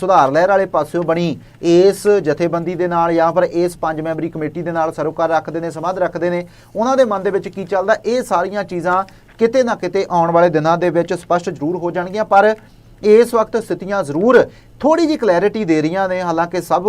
ਸੁਧਾਰ ਲਹਿਰ ਵਾਲੇ ਪਾਸਿਓਂ ਬਣੀ, ਇਸ ਜਥੇਬੰਦੀ ਦੇ ਨਾਲ ਜਾਂ ਫਿਰ ਇਸ ਪੰਜ ਮੈਂਬਰੀ ਕਮੇਟੀ ਦੇ ਨਾਲ ਸਰੋਕਾਰ ਰੱਖਦੇ ਨੇ ਸਮਾਧ ਰੱਖਦੇ ਨੇ, ਉਹਨਾਂ ਦੇ ਮਨ ਦੇ ਵਿੱਚ ਕੀ ਚੱਲਦਾ? ਇਹ ਸਾਰੀਆਂ ਚੀਜ਼ਾਂ ਕਿਤੇ ਨਾ ਕਿਤੇ ਆਉਣ ਵਾਲੇ ਦਿਨਾਂ ਦੇ ਵਿੱਚ ਸਪਸ਼ਟ ਜ਼ਰੂਰ ਹੋ ਜਾਣਗੀਆਂ, ਪਰ ਇਸ ਵਕਤ ਸਥਿਤੀਆਂ ਜ਼ਰੂਰ ਥੋੜੀ ਜੀ ਕਲੈਰਿਟੀ ਦੇ ਰਹੀਆਂ ਨੇ। ਹਾਲਾਂਕਿ ਸਭ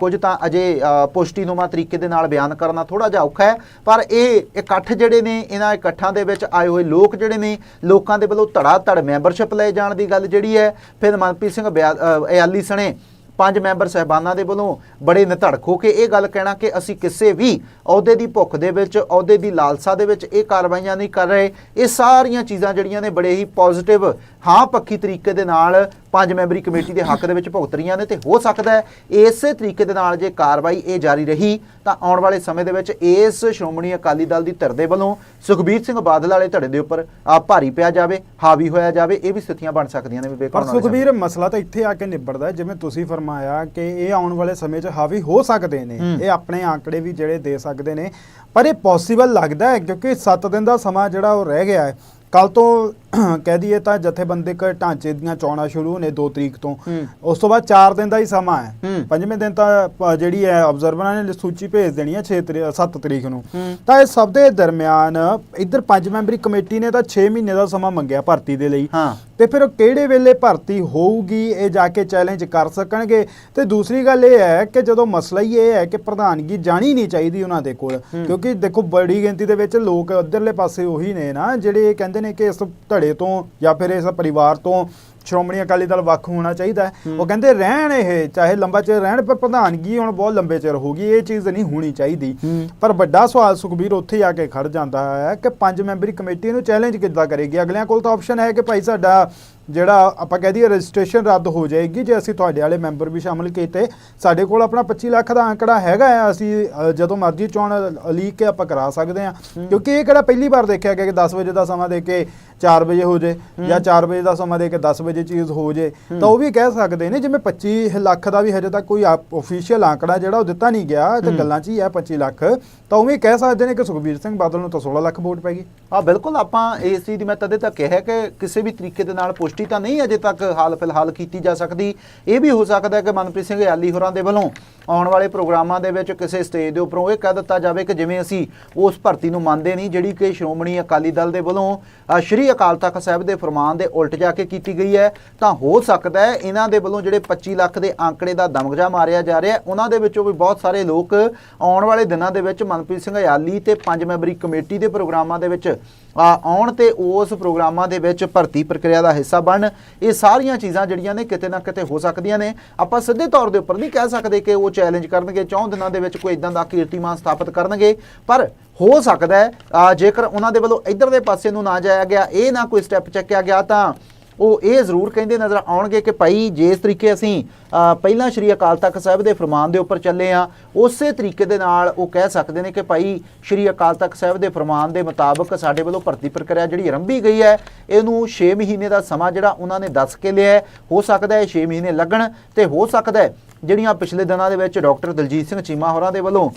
ਕੁਝ ਤਾਂ ਅਜੇ ਪੁਸ਼ਟੀਨੁਮਾ ਤਰੀਕੇ ਦੇ ਨਾਲ ਬਿਆਨ ਕਰਨਾ ਥੋੜਾ ਜਿਹਾ ਔਖਾ ਹੈ। ਪਰ ਇਹ ਇਕੱਠ ਜਿਹੜੇ ਨੇ ਇਹਨਾਂ ਇਕੱਠਾਂ ਦੇ ਵਿੱਚ ਆਏ ਹੋਏ ਲੋਕ ਜਿਹੜੇ ਨੇ ਲੋਕਾਂ ਦੇ ਵੱਲੋਂ ਧੜਾ ਧੜ ਮੈਂਬਰਸ਼ਿਪ ਲਏ ਜਾਣ ਦੀ ਗੱਲ ਜਿਹੜੀ ਹੈ। ਫਿਰ ਮਨਪ੍ਰੀਤ ਸਿੰਘ ਬਿਆ- ਅ, ਅਯਾਲੀ ਸਣੇ ਪੰਜ ਮੈਂਬਰ ਸਹਿਬਾਨਾਂ ਦੇ ਵੱਲੋਂ ਬੜੇ ਨਿਧੜਕ ਹੋ ਕੇ ਇਹ ਗੱਲ ਕਹਿਣਾ ਕਿ ਅਸੀਂ ਕਿਸੇ ਵੀ ਅਹੁਦੇ ਦੀ ਭੁੱਖ ਦੇ ਵਿੱਚ ਅਹੁਦੇ ਦੀ ਲਾਲਸਾ ਦੇ ਵਿੱਚ ਇਹ ਕਾਰਵਾਈਆਂ ਨਹੀਂ ਕਰ ਰਹੇ। ਇਹ ਸਾਰੀਆਂ ਚੀਜ਼ਾਂ ਜਿਹੜੀਆਂ ਨੇ ਬੜੇ ਹੀ ਪੋਜ਼ਿਟਿਵ ਹਾਂ ਪੱਖੀ ਤਰੀਕੇ ਦੇ ਨਾਲ ਪੰਜ ਮੈਂਬਰੀ ਕਮੇਟੀ ਦੇ ਹੱਕ ਦੇ ਵਿੱਚ ਭੁਗਤ ਰਹੀਆਂ ਨੇ ਤੇ ਹੋ ਸਕਦਾ ਹੈ ਇਸੇ ਤਰੀਕੇ ਦੇ ਨਾਲ ਜੇ ਕਾਰਵਾਈ ਇਹ ਜਾਰੀ ਰਹੀ ਤਾਂ ਆਉਣ ਵਾਲੇ ਸਮੇਂ ਦੇ ਵਿੱਚ ਇਸ ਸ਼੍ਰੋਮਣੀ ਅਕਾਲੀ ਦਲ ਦੀ ਧਿਰ ਦੇ ਵੱਲੋਂ ਸੁਖਬੀਰ ਸਿੰਘ ਬਾਦਲ ਵਾਲੇ ਧੜੇ ਦੇ ਉੱਪਰ ਆ ਭਾਰੀ ਪਿਆ ਜਾਵੇ ਹਾਵੀ ਹੋਇਆ ਜਾਵੇ ਇਹ ਵੀ ਸਥਿਤੀਆਂ ਬਣ ਸਕਦੀਆਂ ਨੇ ਵਿਵੇਕ ਪਰ ਸੁਖਬੀਰ ਮਸਲਾ ਤਾਂ ਇੱਥੇ ਆ ਕੇ ਨਿਬੜਦਾ ਜਿਵੇਂ ਤੁਸੀਂ ਫਰਮਾਇਆ ਕਿ ਇਹ ਆਉਣ ਵਾਲੇ ਸਮੇਂ 'ਚ ਹਾਵੀ ਹੋ ਸਕਦੇ ਨੇ। ਇਹ ਆਪਣੇ ਆંકੜੇ ਵੀ ਜਿਹੜੇ ਦੇ ਸਕਦੇ ਨੇ ਪਰ ਇਹ ਪੋਸੀਬਲ ਲੱਗਦਾ ਹੈ ਕਿਉਂਕਿ 7 ਦਿਨ ਦਾ ਸਮਾਂ ਜਿਹੜਾ ਉਹ ਰਹਿ ਗਿਆ ਹੈ ਕੱਲ ਤੋਂ ਕਹਿ ਦਈਏ ਤਾਂ ਜਥੇਬੰਦਕ ਢਾਂਚੇ ਦੀਆਂ ਚੋਣਾਂ ਸ਼ੁਰੂ ਨੇ 2 ਤਰੀਕ ਤੋਂ। ਉਸ ਤੋਂ ਬਾਅਦ 4 ਦਿਨ ਦਾ ਹੀ ਸਮਾਂ ਹੈ। ਪੰਜਵੇਂ ਦਿਨ ਤਾਂ ਜਿਹੜੀ ਹੈ ਆਬਜ਼ਰਵਰਾਂ ਨੇ ਸੂਚੀ ਭੇਜ ਦੇਣੀ ਹੈ 6 ਤਰੀਕ 7 ਤਰੀਕ ਨੂੰ। ਤਾਂ ਇਹ ਸਭ ਦੇ ਦਰਮਿਆਨ ਇੱਧਰ ਪੰਜ ਮੈਂਬਰੀ ਕਮੇਟੀ ਨੇ ਤਾਂ 6 ਮਹੀਨੇ ਦਾ ਸਮਾਂ ਮੰਗਿਆ ਭਰਤੀ ਦੇ ਲਈ। ਤੇ ਫਿਰ ਉਹ ਕਿਹੜੇ ਵੇਲੇ ਭਰਤੀ ਹੋਊਗੀ ਇਹ ਜਾ ਕੇ ਚੈਲੰਜ ਕਰ ਸਕਣਗੇ। ਤੇ ਦੂਸਰੀ ਗੱਲ ਇਹ ਹੈ ਕਿ ਜਦੋਂ ਮਸਲਾ ਹੀ ਇਹ ਹੈ ਕਿ ਪ੍ਰਧਾਨਗੀ ਜਾਣੀ ਨਹੀਂ ਚਾਹੀਦੀ ਉਹਨਾਂ ਦੇ ਕੋਲ। ਕਿਉਂਕਿ ਦੇਖੋ ਬੜੀ ਗਿਣਤੀ ਦੇ ਵਿੱਚ ਲੋਕ ਉਧਰਲੇ ਪਾਸੇ ਉਹੀ ਨੇ ਨਾ ਜਿਹੜੇ ਇਹ ਕਹਿੰਦੇ ਨੇ ਕਿ ਇਸ ਧੜੇ ਤੋਂ ਜਾਂ ਫਿਰ ਇਸ ਪਰਿਵਾਰ ਤੋਂ ਸ਼੍ਰੋਮਣੀ ਅਕਾਲੀ ਦਲ ਵੱਖ ਹੋਣਾ ਚਾਹੀਦਾ ਹੈ। ਉਹ ਕਹਿੰਦੇ ਰਹਿਣ ਇਹ ਚਾਹੇ ਲੰਬਾ ਚਿਰ ਰਹਿਣ ਪਰ ਪ੍ਰਧਾਨਗੀ ਹੁਣ ਬਹੁਤ ਲੰਬੇ ਚਿਰ ਹੋਗੀ ਇਹ ਚੀਜ਼ ਨਹੀਂ ਹੋਣੀ ਚਾਹੀਦੀ। ਹੂੰ। ਪਰ ਵੱਡਾ ਸਵਾਲ ਸੁਖਬੀਰ ਉੱਥੇ ਆ ਕੇ ਖੜ ਜਾਂਦਾ ਹੈ ਕਿ ਪੰਜ ਮੈਂਬਰੀ ਕਮੇਟੀ ਨੂੰ ਚੈਲੰਜ ਕਿੱਦਾਂ ਕਰੇਗੀ? ਅਗਲਿਆਂ ਕੋਲ ਤਾਂ ਆਪਸ਼ਨ ਹੈ ਕਿ ਭਾਈ ਸਾਡਾ ਜਿਹੜਾ ਆਪਾਂ ਕਹਿ ਦਈਏ ਰਜਿਸਟ੍ਰੇਸ਼ਨ ਰੱਦ ਹੋ ਜਾਏਗੀ ਜੇ ਅਸੀਂ ਤੁਹਾਡੇ ਵਾਲੇ ਮੈਂਬਰ ਵੀ ਸ਼ਾਮਲ ਕੀਤੇ। ਸਾਡੇ ਕੋਲ ਆਪਣਾ 25 ਲੱਖ ਦਾ ਅੰਕੜਾ ਹੈਗਾ ਹੈ ਅਸੀਂ ਜਦੋਂ ਮਰਜ਼ੀ ਚੋਣ ਲੀਕ ਕੇ ਆਪਾਂ ਕਰਾ ਸਕਦੇ ਹਾਂ। ਕਿਉਂਕਿ ਇਹ ਕਿਹੜਾ ਪਹਿਲੀ ਵਾਰ ਦੇਖਿਆ ਗਿਆ ਕਿ 10 ਵਜੇ ਦਾ ਸਮਾਂ ਦੇ ਕੇ 4 ਵਜੇ ਹੋ ਜੇ ਜਾਂ 4 ਵਜੇ ਦਾ ਸਮਾਂ ਦੇ ਕੇ 10 ਵਜੇ ਚੀਜ਼ ਹੋ ਜੇ ਤਾਂ ਉਹ ਵੀ ਕਹਿ ਸਕਦੇ ਨੇ ਜਿਵੇਂ 25 ਲੱਖ ਦਾ ਵੀ ਹਜੇ ਤੱਕ ਕੋਈ ਅਫੀਸ਼ੀਅਲ ਆંકੜਾ ਜਿਹੜਾ ਉਹ ਦਿੱਤਾ ਨਹੀਂ ਗਿਆ ਤੇ ਗੱਲਾਂ 'ਚ ਹੀ ਹੈ 25 ਲੱਖ। ਤਾਂ ਉਵੇਂ ਕਹਿ ਸਕਦੇ ਨੇ ਕਿ ਸੁਖਬੀਰ ਸਿੰਘ ਬਾਦਲ ਨੂੰ ਤਾਂ 16 ਲੱਖ ਵੋਟ ਪੈ ਗਈ। ਆ ਬਿਲਕੁਲ ਆਪਾਂ ਇਸ ਚੀਜ਼ ਦੀ ਮੈਂ ਤਦੇ ਤੱਕ ਕਿਹਾ ਕਿ ਕਿਸੇ ਵੀ ਤਰੀਕੇ ਦੇ ਨਾਲ ਪੁਸ਼ਟੀ ਤਾਂ ਨਹੀਂ ਅਜੇ ਤੱਕ ਹਾਲ ਫਿਲਹਾਲ ਕੀਤੀ ਜਾ ਸਕਦੀ। ਇਹ ਵੀ ਹੋ ਸਕਦਾ ਕਿ ਮਨਪ੍ਰੀਤ ਸਿੰਘ ਯਾਲੀ ਹੋਰਾਂ ਦੇ ਵੱਲੋਂ ਆਉਣ ਵਾਲੇ ਪ੍ਰੋਗਰਾਮਾਂ ਦੇ ਵਿੱਚ ਕਿਸੇ ਸਟੇਜ ਦੇ ਉੱਪਰੋਂ ਇਹ ਕਹਿ ਦਿੱਤਾ ਜਾਵੇ ਕਿ ਜਿਵੇਂ ਅਸੀਂ ਉਸ ਭਰਤੀ ਨੂੰ ਮੰਨਦੇ ਨਹੀਂ, ਜਿਹੜੀ ਕਿ ਸ਼੍ਰੋਮਣੀ ਅਕਾਲੀ ਦਲ ਦੇ ਵੱਲੋਂ ਸ਼੍ਰੀ ਅਕਾਲ ਤਖਤ ਸਾਹਿਬ ਦੇ ਫਰਮਾਨ ਦੇ ਉਲਟ ਜਾ ਕੇ ਕੀਤੀ ਗਈ ਹੈ। ਤਾਂ ਹੋ ਸਕਦਾ ਹੈ ਇਹਨਾਂ ਦੇ ਵੱਲੋਂ ਜਿਹੜੇ 25 ਲੱਖ ਦੇ ਆંકੜੇ ਦਾ ਦਮਗਜਾ ਮਾਰਿਆ ਜਾ ਰਿਹਾ ਉਹਨਾਂ ਦੇ ਵਿੱਚੋਂ ਵੀ ਬਹੁਤ ਸਾਰੇ ਲੋਕ ਆਉਣ ਵਾਲੇ ਦਿਨਾਂ ਦੇ ਵਿੱਚ ਮਨਪ੍ਰੀਤ ਸਿੰਘ ਅਯਾਲੀ ਤੇ ਪੰਜ ਮੈਂਬਰੀ ਕਮੇਟੀ ਦੇ ਪ੍ਰੋਗਰਾਮਾਂ ਦੇ ਵਿੱਚ ਆਉਣ ਤੇ ਉਸ ਪ੍ਰੋਗਰਾਮਾਂ ਦੇ ਵਿੱਚ ਭਰਤੀ ਪ੍ਰਕਿਰਿਆ ਦਾ ਹਿੱਸਾ ਬਣਨ ਇਹ ਸਾਰੀਆਂ ਚੀਜ਼ਾਂ ਜਿਹੜੀਆਂ ਨੇ ਕਿਤੇ ਨਾ ਕਿਤੇ ਹੋ ਸਕਦੀਆਂ ਨੇ। ਆਪਾਂ ਸਿੱਧੇ ਤੌਰ ਦੇ ਉੱਪਰ ਨਹੀਂ ਕਹਿ ਸਕਦੇ ਕਿ ਉਹ ਚੈਲੰਜ ਕਰਨਗੇ, ਚੌਂ ਦਿਨਾਂ ਦੇ ਵਿੱਚ ਕੋਈ ਇਦਾਂ ਦਾ ਕੀਰਤੀਮਾਨ ਸਥਾਪਿਤ ਕਰਨਗੇ, ਪਰ ਹੋ ਸਕਦਾ ਹੈ ਜੇਕਰ ਉਹਨਾਂ ਦੇ ਵੱਲੋਂ ਇਧਰਲੇ ਪਾਸੇ ਨੂੰ ਨਾ ਜਾਇਆ ਗਿਆ, ਇਹ ਨਾ ਕੋਈ ਸਟੈਪ ਚੱਕਿਆ ਗਿਆ ਤਾਂ ਉਹ ਇਹ ਜ਼ਰੂਰ ਕਹਿੰਦੇ ਨਜ਼ਰ ਆਉਣਗੇ ਕਿ ਭਾਈ ਜਿਸ ਤਰੀਕੇ ਅਸੀਂ ਪਹਿਲਾਂ ਸ਼੍ਰੀ ਅਕਾਲ ਤਖਤ ਸਾਹਿਬ ਦੇ ਫਰਮਾਨ ਦੇ ਉੱਪਰ ਚੱਲੇ ਆ ਉਸੇ ਤਰੀਕੇ ਦੇ ਨਾਲ ਉਹ ਕਹਿ ਸਕਦੇ ਨੇ ਕਿ ਭਾਈ ਸ਼੍ਰੀ ਅਕਾਲ ਤਖਤ ਸਾਹਿਬ ਦੇ ਫਰਮਾਨ ਦੇ ਮੁਤਾਬਕ ਸਾਡੇ ਵੱਲੋਂ ਭਰਤੀ ਪ੍ਰਕਿਰਿਆ ਜਿਹੜੀ ਆਰੰਭੀ ਗਈ ਹੈ, ਇਹਨੂੰ 6 ਮਹੀਨੇ ਦਾ ਸਮਾਂ ਜਿਹੜਾ ਉਹਨਾਂ ਨੇ ਦੱਸ ਕੇ ਲਿਆ ਹੋ ਸਕਦਾ ਹੈ 6 ਮਹੀਨੇ ਲੱਗਣ ਤੇ ਹੋ ਸਕਦਾ ਹੈ ਜਿਹੜੀਆਂ ਪਿਛਲੇ ਦਿਨਾਂ ਦੇ ਵਿੱਚ ਡਾਕਟਰ ਦਲਜੀਤ ਸਿੰਘ ਚੀਮਾ ਹੋਰਾਂ ਦੇ ਵੱਲੋਂ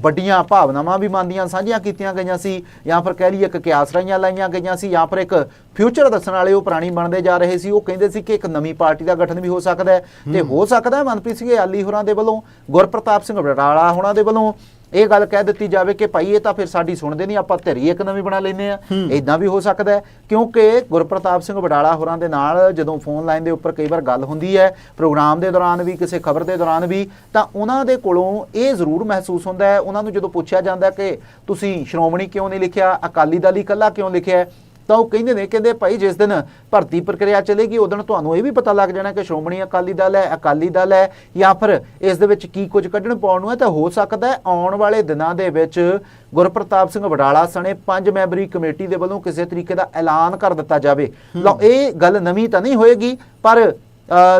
ਵੱਡੀਆਂ ਭਾਵਨਾਵਾਂ ਵੀ ਮੰਨਦੀਆਂ ਸਾਂਝੀਆਂ ਕੀਤੀਆਂ ਗਈਆਂ ਸੀ ਜਾਂ ਫਿਰ ਕਹਿ ਲਈਏ ਇੱਕ ਕਿਆਸ ਰਾਈਆਂ ਲਾਈਆਂ ਗਈਆਂ ਸੀ ਜਾਂ ਫਿਰ ਇੱਕ ਫਿਊਚਰ ਦੱਸਣ ਵਾਲੇ ਉਹ ਪੁਰਾਣੀ ਬਣਦੇ ਜਾ ਰਹੇ ਸੀ ਉਹ ਕਹਿੰਦੇ ਸੀ ਕਿ ਇੱਕ ਨਵੀਂ ਪਾਰਟੀ ਦਾ ਗਠਨ ਵੀ ਹੋ ਸਕਦਾ ਹੈ। ਤੇ ਹੋ। ਸਕਦਾ ਹੈ ਮਨਪ੍ਰੀਤ ਸਿੰਘ ਆਲੀ ਹੋਰਾਂ ਦੇ ਵੱਲੋਂ ਗੁਰਪ੍ਰਤਾਪ ਸਿੰਘ ਬਟਾਲਾ ਹੋਰਾਂ ਦੇ ਵੱਲੋਂ ਇਹ ਗੱਲ ਕਹਿ ਦਿੱਤੀ ਜਾਵੇ ਕਿ ਭਾਈ ਇਹ ਤਾਂ ਫਿਰ ਸਾਡੀ ਸੁਣਦੇ ਨਹੀਂ ਆਪਾਂ ਧਰੀ ਇੱਕ ਨਵੀਂ ਬਣਾ ਲੈਨੇ ਆ ਇਦਾਂ ਵੀ ਹੋ ਸਕਦਾ ਹੈ ਕਿਉਂਕਿ ਗੁਰਪ੍ਰਤਾਪ ਸਿੰਘ ਬਡਾਲਾ ਹੋਰਾਂ ਦੇ ਨਾਲ ਜਦੋਂ ਫੋਨ ਲਾਈਨ ਦੇ ਉੱਪਰ ਕਈ ਵਾਰ ਗੱਲ ਹੁੰਦੀ ਹੈ ਪ੍ਰੋਗਰਾਮ ਦੇ ਦੌਰਾਨ ਵੀ ਕਿਸੇ ਖਬਰ ਦੇ ਦੌਰਾਨ ਵੀ ਤਾਂ ਉਹਨਾਂ ਦੇ ਕੋਲੋਂ ਇਹ ਜ਼ਰੂਰ ਮਹਿਸੂਸ ਹੁੰਦਾ ਹੈ। ਉਹਨਾਂ ਨੂੰ ਜਦੋਂ ਪੁੱਛਿਆ ਜਾਂਦਾ ਕਿ ਤੁਸੀਂ ਸ਼੍ਰੋਮਣੀ ਕਿਉਂ ਨਹੀਂ ਲਿਖਿਆ ਅਕਾਲੀ ਦਲ ਹੀ ਇਕੱਲਾ ਕਿਉਂ ਲਿਖਿਆ? ਤਾਂ ਉਹ ਕਹਿੰਦੇ ਨੇ ਕਹਿੰਦੇ ਭਾਈ ਜਿਸ ਦਿਨ ਭਰਤੀ ਪ੍ਰਕਿਰਿਆ ਚੱਲੇਗੀ ਉਦੋਂ ਤੁਹਾਨੂੰ ਇਹ ਵੀ ਪਤਾ ਲੱਗ ਜਾਣਾ ਕਿ ਸ਼੍ਰੋਮਣੀ ਅਕਾਲੀ ਦਲ ਹੈ ਅਕਾਲੀ ਦਲ ਹੈ ਜਾਂ ਫਿਰ ਇਸ ਦੇ ਵਿੱਚ ਕੀ ਕੁਝ ਕੱਢਣ ਪਾਉਣ ਨੂੰ ਹੈ ਤਾਂ ਹੋ ਸਕਦਾ ਹੈ ਆਉਣ ਵਾਲੇ ਦਿਨਾਂ ਦੇ ਵਿੱਚ ਗੁਰਪ੍ਰਤਾਪ ਸਿੰਘ ਵਡਾਲਾ ਸਣੇ ਪੰਜ ਮੈਂਬਰੀ ਕਮੇਟੀ ਦੇ ਵੱਲੋਂ ਕਿਸੇ ਤਰੀਕੇ ਦਾ ਐਲਾਨ ਕਰ ਦਿੱਤਾ ਜਾਵੇ। ਲਓ ਇਹ ਗੱਲ ਨਵੀਂ ਤਾਂ ਨਹੀਂ ਹੋਏਗੀ ਪਰ